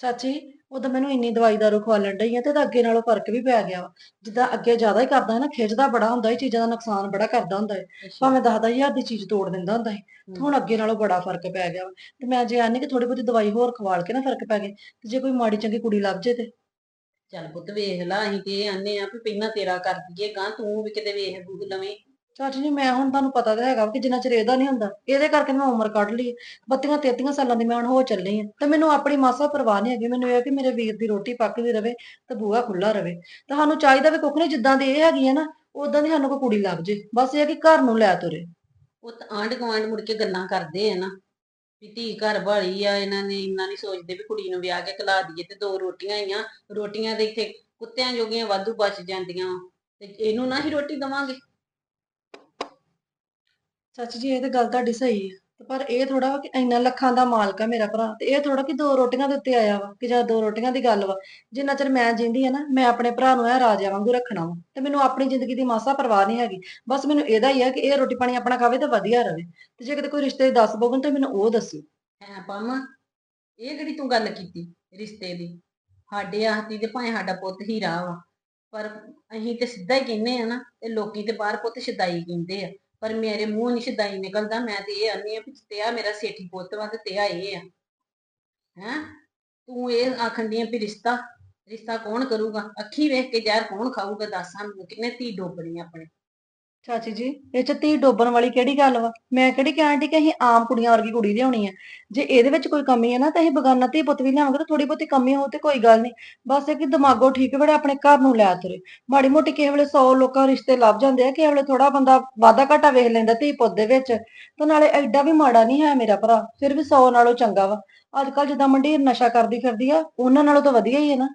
ਚਾਚੀ ਉਦੋਂ ਮੈਨੂੰ ਇੰਨੀ ਦਵਾਈ ਦਾਰੂ ਖਵਾਲਣ ਡਈ ਆ ਤੇ ਇਹਦਾ ਅੱਗੇ ਨਾਲੋਂ ਫ਼ਰਕ ਵੀ ਪੈ ਗਿਆ ਵਾ। ਜਿੱਦਾਂ ਅੱਗੇ ਜ਼ਿਆਦਾ ਹੀ ਕਰਦਾ ਹੈ ਨਾ ਖਿੱਚਦਾ ਬੜਾ ਹੁੰਦਾ ਇਹ ਚੀਜ਼ਾਂ ਦਾ ਨੁਕਸਾਨ ਬੜਾ ਕਰਦਾ ਹੁੰਦਾ ਹੈ ਭਾਵੇਂ 10-10000 ਦੀ ਚੀਜ਼ ਤੋੜ ਦਿੰਦਾ ਹੁੰਦਾ ਹੈ ਤੇ ਹੁਣ ਅੱਗੇ ਨਾਲੋਂ ਬੜਾ ਫ਼ਰਕ ਪੈ ਗਿਆ ਵਾ। ਤੇ ਮੈਂ ਜੇ ਆਨੀ ਕਿ ਥੋੜੀ ਬਹੁਤੀ ਦਵਾਈ ਹੋਰ ਖਵਾਲ ਕੇ ਨਾ ਫ਼ਰਕ ਪੈ ਜੇ ਤੇ ਜੇ ਕੋਈ ਮਾੜੀ ਚੰਗੀ ਕੁੜੀ ਲੱਭ ਜੇ ਤੇ। ਚੱਲ ਪੁੱਤ ਵੇਖ ਲਾ ਅਸੀਂ ਤੇ ਇਹ ਆਨੇ ਆ ਵੀ ਪਹਿਲਾਂ ਤੇਰਾ ਕਰ ਦਈਏ ਗਾਂ ਤੂੰ ਵੀ ਕਿਤੇ ਵੇਖ ਬੂਖ ਲਵੇਂ। ਚਾਚੀ ਜੀ, ਮੈਂ ਹੁਣ ਤੁਹਾਨੂੰ ਪਤਾ ਤਾਂ ਹੈਗਾ ਵਾ ਕਿ ਜਿੰਨਾ ਚਿਰ ਇਹਦਾ ਨਹੀਂ ਹੁੰਦਾ, ਇਹਦੇ ਕਰਕੇ ਮੈਂ ਉਮਰ ਕੱਢ ਲਈ ਬੱਤੀਆਂ ਤੇਤੀਆਂ ਸਾਲਾਂ ਦੀ ਮੈਂ ਹੁਣ ਹੋ ਚੱਲੀ ਆ ਤੇ ਮੈਨੂੰ ਆਪਣੀ ਮਾਸਾ ਪਰਵਾਹ ਨਹੀਂ ਹੈਗੀ, ਮੈਨੂੰ ਇਹ ਆ ਕਿ ਮੇਰੇ ਵੀਰ ਦੀ ਰੋਟੀ ਪੱਕਦੀ ਰਵੇ ਤੇ ਬੂਹਾ ਖੁੱਲਾ ਰਵੇ। ਤੇ ਸਾਨੂੰ ਚਾਹੀਦਾ ਵੀ ਕੁੱਖ ਨੇ, ਜਿੱਦਾਂ ਦੀ ਇਹ ਹੈਗੀ ਹੈ ਨਾ ਉਦਾਂ ਦੀ ਸਾਨੂੰ ਕੋਈ ਕੁੜੀ ਲੱਭ ਜੇ। ਬਸ ਇਹ ਹੈ ਕਿ ਘਰ ਨੂੰ ਲੈ ਤੁਰੇ। ਉਹ ਤਾਂ ਆਂਢ ਗੁਆਂਢ ਮੁੜ ਕੇ ਗੱਲਾਂ ਕਰਦੇ ਆ ਨਾ, ਵੀ ਧੀ ਘਰ ਵਾਲੀ ਆ, ਇਹਨਾਂ ਨੇ ਇੰਨਾ ਨਹੀਂ ਸੋਚਦੇ ਵੀ ਕੁੜੀ ਨੂੰ ਵਿਆਹ ਕੇ ਕਲਾ ਦਈਏ ਤੇ ਦੋ ਰੋਟੀਆਂ ਆਈਆਂ, ਰੋਟੀਆਂ ਦੇ ਇੱਥੇ ਕੁੱਤਿਆਂ ਜੋਗੀਆਂ ਵਾਧੂ ਬਚ ਜਾਂਦੀਆਂ। ਤੇ ਇਹਨੂੰ ਨਾ ਹੀ ਰੋਟੀ ਦਵਾਂਗੇ। ਚਾਚੀ ਜੀ, ਇਹ ਤਾਂ ਗੱਲ ਤੁਹਾਡੀ ਸਹੀ ਹੈ। ਪਰ ਇਹ ਥੋੜਾ ਵਾ ਕਿ ਇੰਨਾ ਲੱਖਾਂ ਦਾ ਮਾਲਕ ਆ ਮੇਰਾ ਭਰਾ, ਤੇ ਇਹ ਥੋੜਾ ਕਿ ਦੋ ਰੋਟੀਆਂ ਦੇ ਉੱਤੇ ਆਇਆ ਵਾ, ਕਿ ਜਾਂ ਦੋ ਰੋਟੀਆਂ ਦੀ ਗੱਲ ਵਾ। ਜਿੰਨਾ ਚਿਰ ਮੈਂ ਜਿੰਦੀ ਆ ਨਾ, ਮੈਂ ਆਪਣੇ ਭਰਾ ਨੂੰ ਇਹ ਰਾਜਾ ਵਾਂਗੂ ਰੱਖਣਾ ਵਾ। ਤੇ ਮੈਨੂੰ ਆਪਣੀ ਜ਼ਿੰਦਗੀ ਦੀ ਮਾਸਾ ਪਰਵਾਹ ਨਹੀਂ ਹੈਗੀ। ਬਸ ਮੈਨੂੰ ਇਹਦਾ ਹੀ ਆ ਕਿ ਇਹ ਰੋਟੀ ਪਾਣੀ ਆਪਣਾ ਖਾਵੇ ਤਾਂ ਵਧੀਆ ਰਵੇ। ਤੇ ਜੇ ਕਿਤੇ ਕੋਈ ਰਿਸ਼ਤੇ ਦੱਸ ਬੋਗਨ ਤੇ ਮੈਨੂੰ ਉਹ ਦੱਸੋ। ਹੈ, ਪੰਮ, ਇਹ ਕਿਹੜੀ ਤੂੰ ਗੱਲ ਕੀਤੀ ਰਿਸ਼ਤੇ ਦੀ? ਸਾਡੇ ਆਹਤੀ ਤੇ ਭਾਵੇਂ ਸਾਡਾ ਪੁੱਤ ਹੀਰਾ ਵਾ, ਪਰ ਅਸੀਂ ਤੇ ਸਿੱਧਾ ਹੀ ਕਹਿੰਨੇ ਆ ਨਾ, ਤੇ ਲੋਕੀ ਤੇ ਬਾਹਰ ਪੁੱਤ ਸ਼ਦਾਈ ਕਹਿੰਦੇ ਆ। ਪਰ ਮੇਰੇ ਮੂੰਹ ਨਹੀਂ ਸ਼ਦਾਈ ਨਿਕਲਦਾ, ਮੈਂ ਤੇ ਇਹ ਆਨੀ ਆ ਵੀ ਤੇ ਆ ਮੇਰਾ ਸੇਠੀ ਪੁੱਤ ਵਾ ਤੇ ਤੇ ਆ ਇਹ ਆ। ਹੈ? ਤੂੰ ਇਹ ਆਖਣ ਦੀ ਆ ਵੀ ਰਿਸ਼ਤਾ ਰਿਸ਼ਤਾ ਕੌਣ ਕਰੂਗਾ? ਅੱਖੀ ਵੇਖ ਕੇ ਜ਼ਹਿਰ ਕੌਣ ਖਾਊਗਾ? ਦੱਸ ਸਾਨੂੰ ਕਿੰਨੇ ਧੀ ਡੋਬਣੀ ਆਪਣੇ। ਚਾਚੀ ਜੀ, ਇਹ ਚ ਧੀ ਡੋਬਣ ਵਾਲੀ ਕਿਹੜੀ ਗੱਲ ਵਾ? ਮੈਂ ਕਿਹੜੀ ਕਹਿਣ ਦੀ ਕਿ ਅਸੀਂ ਆਮ ਕੁੜੀਆਂ ਵਰਗੀ ਕੁੜੀ ਲਿਆਉਣੀ ਆ। ਜੇ ਇਹਦੇ ਵਿੱਚ ਕੋਈ ਕਮੀ ਹੈ ਨਾ, ਤਾਂ ਅਸੀਂ ਬਗਾਨਾ ਧੀ ਪੁੱਤ ਵੀ ਲਿਆਵਾਂਗੇ, ਤਾਂ ਥੋੜੀ ਬਹੁਤੀ ਕਮੀ ਹੋ ਤੇ ਕੋਈ ਗੱਲ ਨਹੀਂ ਬਸ ਇਹ ਕਿ ਦਿਮਾਗੋ ਠੀਕ ਵੇਲੇ ਆਪਣੇ ਘਰ ਨੂੰ ਲੈ ਤੁਰੇ। ਮਾੜੀ ਮੋਟੀ ਕਿਸੇ ਵੇਲੇ 100 ਲੋਕਾਂ ਰਿਸ਼ਤੇ ਲੱਭ ਜਾਂਦੇ ਆ, ਕਿਸੇ ਵੇਲੇ ਥੋੜਾ ਬੰਦਾ ਵਾਧਾ ਘਾਟਾ ਵੇਖ ਲੈਂਦਾ ਧੀ ਪੁੱਤ ਦੇ ਵਿੱਚ। ਤੇ ਨਾਲੇ ਐਡਾ ਵੀ ਮਾੜਾ ਨਹੀਂ ਹੈ ਮੇਰਾ ਭਰਾ, ਫਿਰ ਵੀ 100 ਨਾਲੋਂ ਚੰਗਾ ਵਾ। ਅੱਜ ਕੱਲ ਜਿੱਦਾਂ ਮੰਡੀ ਨਸ਼ਾ ਕਰਦੀ ਫਿਰਦੀ ਆ, ਉਹਨਾਂ ਨਾਲੋਂ ਤਾਂ ਵਧੀਆ ਹੀ ਹੈ ਨਾ।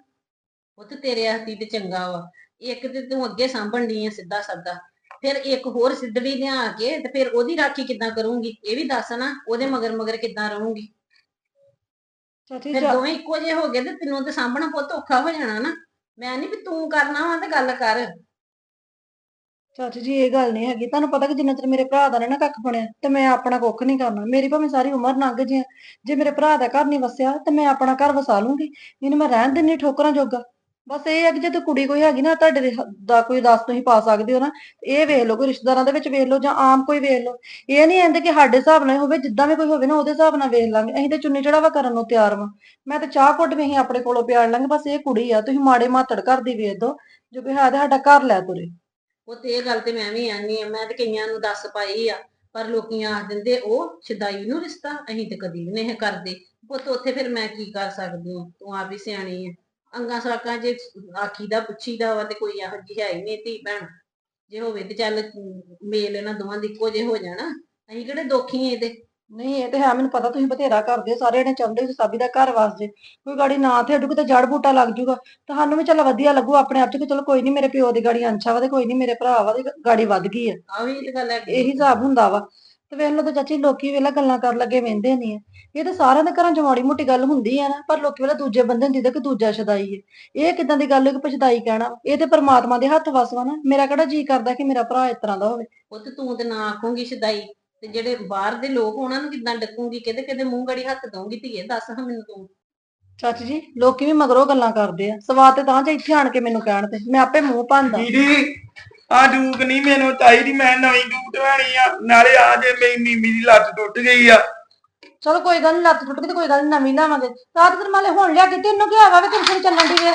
ਉਹ ਤੇ ਤੇਰੇ ਹੱਥੀ ਤੇ ਚੰਗਾ ਵਾ। ਇੱਕ ਤੇ ਤੂੰ ਅੱਗੇ ਸਾਂਭਣ ਦੀ ਆ ਸਿੱਧਾ ਸਾਦਾ ਫਿਰ ਇੱਕ ਹੋਰ ਸਿੱਧੜੀ ਲਿਆ ਕੇ ਤੇ ਫਿਰ ਉਹਦੀ ਰਾਖੀ ਕਿੱਦਾਂ ਕਰੂੰਗੀ? ਇਹ ਵੀ ਦੱਸ ਨਾ ਉਹਦੇ ਮਗਰ ਮਗਰ ਕਿੱਦਾਂ ਰਹੂੰਗੀ? ਚਾਚੀ ਫਿਰ ਜਾ- ਦੋਵੇਂ ਇੱਕੋ ਜਿਹੇ ਹੋ ਗਏ ਤੇ ਤੈਨੂੰ ਤੇ ਸਾਂਭਣਾ ਪੁੱਤ ਔਖਾ ਹੋ ਜਾਣਾ ਨਾ। ਮੈਂ ਨਹੀਂ ਵੀ ਤੂੰ ਕਰਨਾ ਵਾ ਤੇ ਗੱਲ ਕਰ। ਚਾਚੀ ਜੀ ਇਹ ਗੱਲ ਨਹੀਂ ਹੈਗੀ। ਤੁਹਾਨੂੰ ਪਤਾ ਕਿ ਜਿੰਨਾ ਚਿਰ ਮੇਰੇ ਭਰਾ ਦਾ ਨੀ ਨਾ ਕੱਖ ਬਣਿਆ ਤੇ ਮੈਂ ਆਪਣਾ ਕੁੱਖ ਨਹੀਂ ਕਰਨਾ। ਮੇਰੀ ਭਾਵੇਂ ਸਾਰੀ ਉਮਰ ਲੰਘ ਜੇ ਜੇ ਮੇਰੇ ਭਰਾ ਦਾ ਘਰ ਨਹੀਂ ਵਸਿਆ ਤੇ ਮੈਂ ਆਪਣਾ ਘਰ ਵਸਾ ਲੂੰਗੀ। ਇਹਨੂੰ ਮੈਂ ਰਹਿਣ ਦਿੰਨੀ ਠੋਕਰਾਂ ਜੋਗਾ। ਬਸ ਇਹ ਹੈ ਕਿ ਜਦੋਂ ਕੁੜੀ ਕੋਈ ਹੈਗੀ ਨਾ, ਤੁਹਾਡੇ ਦੇ ਹ- ਦਾ ਕੋਈ ਦੱਸ ਤੁਸੀਂ ਪਾ ਸਕਦੇ ਹੋ ਨਾ ਇਹ ਵੇਖ ਲਓ, ਕੋਈ ਰਿਸ਼ਤੇਦਾਰਾਂ ਦੇ ਵਿੱਚ ਵੇਖ ਲਓ ਜਾਂ ਆਮ ਕੋਈ ਵੇਖ ਲਓ। ਇਹ ਨਹੀਂ ਆਂਦੇ ਕਿ ਸਾਡੇ ਹਿਸਾਬ ਨਾਲ ਹੀ ਹੋਵੇ, ਜਿੱਦਾਂ ਵੀ ਕੋਈ ਹੋਵੇ ਨਾ, ਉਹਦੇ ਹਿਸਾਬ ਨਾਲ ਵੇਖ ਲਾਂਗੇ। ਅਸੀਂ ਤੇ ਚੁੰਨੀ ਚੜਾਵਾ ਕਰਨ ਨੂੰ ਤਿਆਰ ਵਾਂ। ਮੈਂ ਤੇ ਚਾਹ ਘੁੱਟ ਵੀ ਅਸੀਂ ਆਪਣੇ ਕੋਲੋਂ ਪਿਆੜ ਲਾਂਗੇ, ਬਸ ਇਹ ਕੁੜੀ ਆ, ਤੁਸੀਂ ਮਾੜੇ ਮਾਤੜ ਘਰ ਦੀ ਵੇਖ ਦੋ, ਜੋ ਕੋਈ ਹੈ ਤੇ ਸਾਡਾ ਘਰ ਲੈ ਤੁਰੇ। ਉਹ ਤੇ ਇਹ ਗੱਲ ਤੇ ਮੈਂ ਵੀ ਆਨੀ ਆ, ਮੈਂ ਤੇ ਕਈਆਂ ਨੂੰ ਦੱਸ ਪਾਈ ਆ, ਪਰ ਲੋਕੀ ਆਖ ਦਿੰਦੇ, ਉਹ ਸ਼ਦਾਈ ਨੂੰ ਰਿਸ਼ਤਾ, ਅਸੀਂ ਤੇ ਕਦੀ ਵੀ ਨਹੀਂ ਕਰਦੇ। ਪੁੱਤ, ਉੱਥੇ ਫਿਰ ਮੈਂ ਕੀ ਕਰ ਸਕਦੀ ਹਾਂ? ਤੂੰ ਆਪ ਹੀ ਸਿਆਣੀ ਆ। ਅੰਗਾ ਸਾਕਾਂ ਜੇ ਆਖੀਦਾ ਪੁੱਛੀਦਾ ਵਾ ਤੇ ਕੋਈ ਇਹੋ ਜਿਹੀ ਹੈ ਹੀ ਨਹੀਂ ਧੀ ਭੈਣ। ਜੇ ਹੋਵੇ ਤੇ ਚੱਲ ਮੇਲ ਇਹਨਾਂ ਦੋਵਾਂ ਦੀ ਇੱਕੋ ਜੇ ਹੋ ਜਾਣਾ। ਅਸੀਂ ਕਿਹੜੇ ਦੋਖੀ ਏ ਇਹਦੇ ਨਹੀਂ ਇਹ ਤੇ ਹੈ ਮੈਨੂੰ ਪਤਾ ਤੁਸੀਂ ਬਥੇਰਾ ਕਰਦੇ ਹੋ ਸਾਰੇ ਨੇ ਚਾਹੁੰਦੇ ਹੋ ਸਾਬੀ ਦਾ ਘਰ ਵਸ ਜੇ। ਕੋਈ ਗਾੜੀ ਨਾ ਤੇ ਅੱਡੂ ਕਿਤੇ ਜੜ ਬੂਟਾ ਲੱਗ ਜੂਗਾ। ਤੁਹਾਨੂੰ ਵੀ ਚੱਲ ਵਧੀਆ ਲੱਗੂ ਆਪਣੇ ਆਪ ਚ ਕਿ ਚਲੋ ਕੋਈ ਨਹੀਂ ਮੇਰੇ ਪਿਓ ਦੀ ਗਾੜੀ ਅੰਛਾ ਵਾ ਤੇ ਕੋਈ ਨਹੀਂ ਮੇਰੇ ਭਰਾ ਵਾ ਤੇ ਗਾੜੀ ਵੱਧ ਗਈ ਆ। ਆ ਵੀ ਤੇ ਗੱਲ ਹੈ ਇਹੀ ਹਿਸਾਬ ਹੁੰਦਾ ਵਾ। ਤੇ ਵੇਖ ਲਓ ਤੇ ਚਾਚੀ ਲੋਕੀ ਵੇਲਾ ਗੱਲਾਂ ਕਰਨ ਲੱਗੇ ਵਹਿੰਦੇ ਨਹੀਂ ਆ। ਇਹ ਤਾਂ ਸਾਰਿਆਂ ਦੇ ਘਰਾਂ ਚ ਮਾੜੀ ਮੋਟੀ ਗੱਲ ਹੁੰਦੀ ਆ ਨਾ ਪਰ ਲੋਕੀ ਵੇਲਾ ਦੂਜੇ ਬੰਦੇ ਨੂੰ ਦਿੰਦੇ ਕਿ ਦੂਜਾ ਸ਼ਦਾਈ ਹੈ ਇਹ ਕਿਦਾਂ ਦੀ ਗੱਲ ਹੈ ਕਿ ਪਛਦਾਈ ਕਹਿਣਾ ਇਹ ਤੇ ਪਰਮਾਤਮਾ ਦੇ ਹੱਥ ਵਸ ਵਾ ਨਾ। ਮੇਰਾ ਕਿਹੜਾ ਜੀ ਕਰਦਾ ਕਿ ਮੇਰਾ ਭਰਾ ਇਸ ਤਰ੍ਹਾਂ ਦਾ ਹੋਵੇ। ਪੁੱਤ ਤੂੰ ਤੇ ਨਾ ਆਖੂਗੀ ਸ਼ਦਾਈ। ਤੇ ਜਿਹੜੇ ਬਾਹਰ ਦੇ ਲੋਕ ਉਹਨਾਂ ਨੂੰ ਕਿੱਦਾਂ ਡੱਕੂਗੀ ਕਿਹਦੇ ਕਿਹਦੇ ਮੂੰਹ ਗੜੀ ਹੱਥ ਦਊਂਗੀ? ਧੀਏ ਦੱਸ ਹਾਂ ਮੈਨੂੰ ਤੂੰ। ਚਾਚੀ ਜੀ ਲੋਕੀ ਵੀ ਮਗਰੋਂ ਗੱਲਾਂ ਕਰਦੇ ਆ। ਸਵਾਦ ਤੇ ਤਾਂ ਜੇ ਇੱਥੇ ਆਣ ਕੇ ਮੈਨੂੰ ਕਹਿਣ ਤੇ। ਮੈਂ ਆਪੇ ਮੂੰਹ ਭੰਦਾ ਦੀਦੀ ਆ ਡੂਕ ਨਹੀਂ ਮੈਨੂੰ ਚਾਹੀਦੀ ਮੈਂ ਨਵੀਂ ਡੂਕ ਲੈਣੀ ਆ। ਨਾਲੇ ਆ ਜੇ ਮੇਰੀ ਨੀਮੀ ਦੀ ਲੱਤ ਟੁੱਟ ਗਈ ਆ। ਚਲੋ ਕੋਈ ਗੱਲ ਨਹੀਂ ਲੱਤ ਟੁੱਟ ਗਈ ਤੇ ਕੋਈ ਗੱਲ ਨੀ ਨਵੀਂ ਲਾਵਾਂਗੇ ਰਾਤ ਫਿਰ ਮਾਲੇ ਹੁਣ ਲਿਆ ਕੇ ਤੈਨੂੰ ਕੀ ਆਵਾ ਵੇ ਤੈਨੂੰ ਚੱਲਣ ਦੀ ਵੇ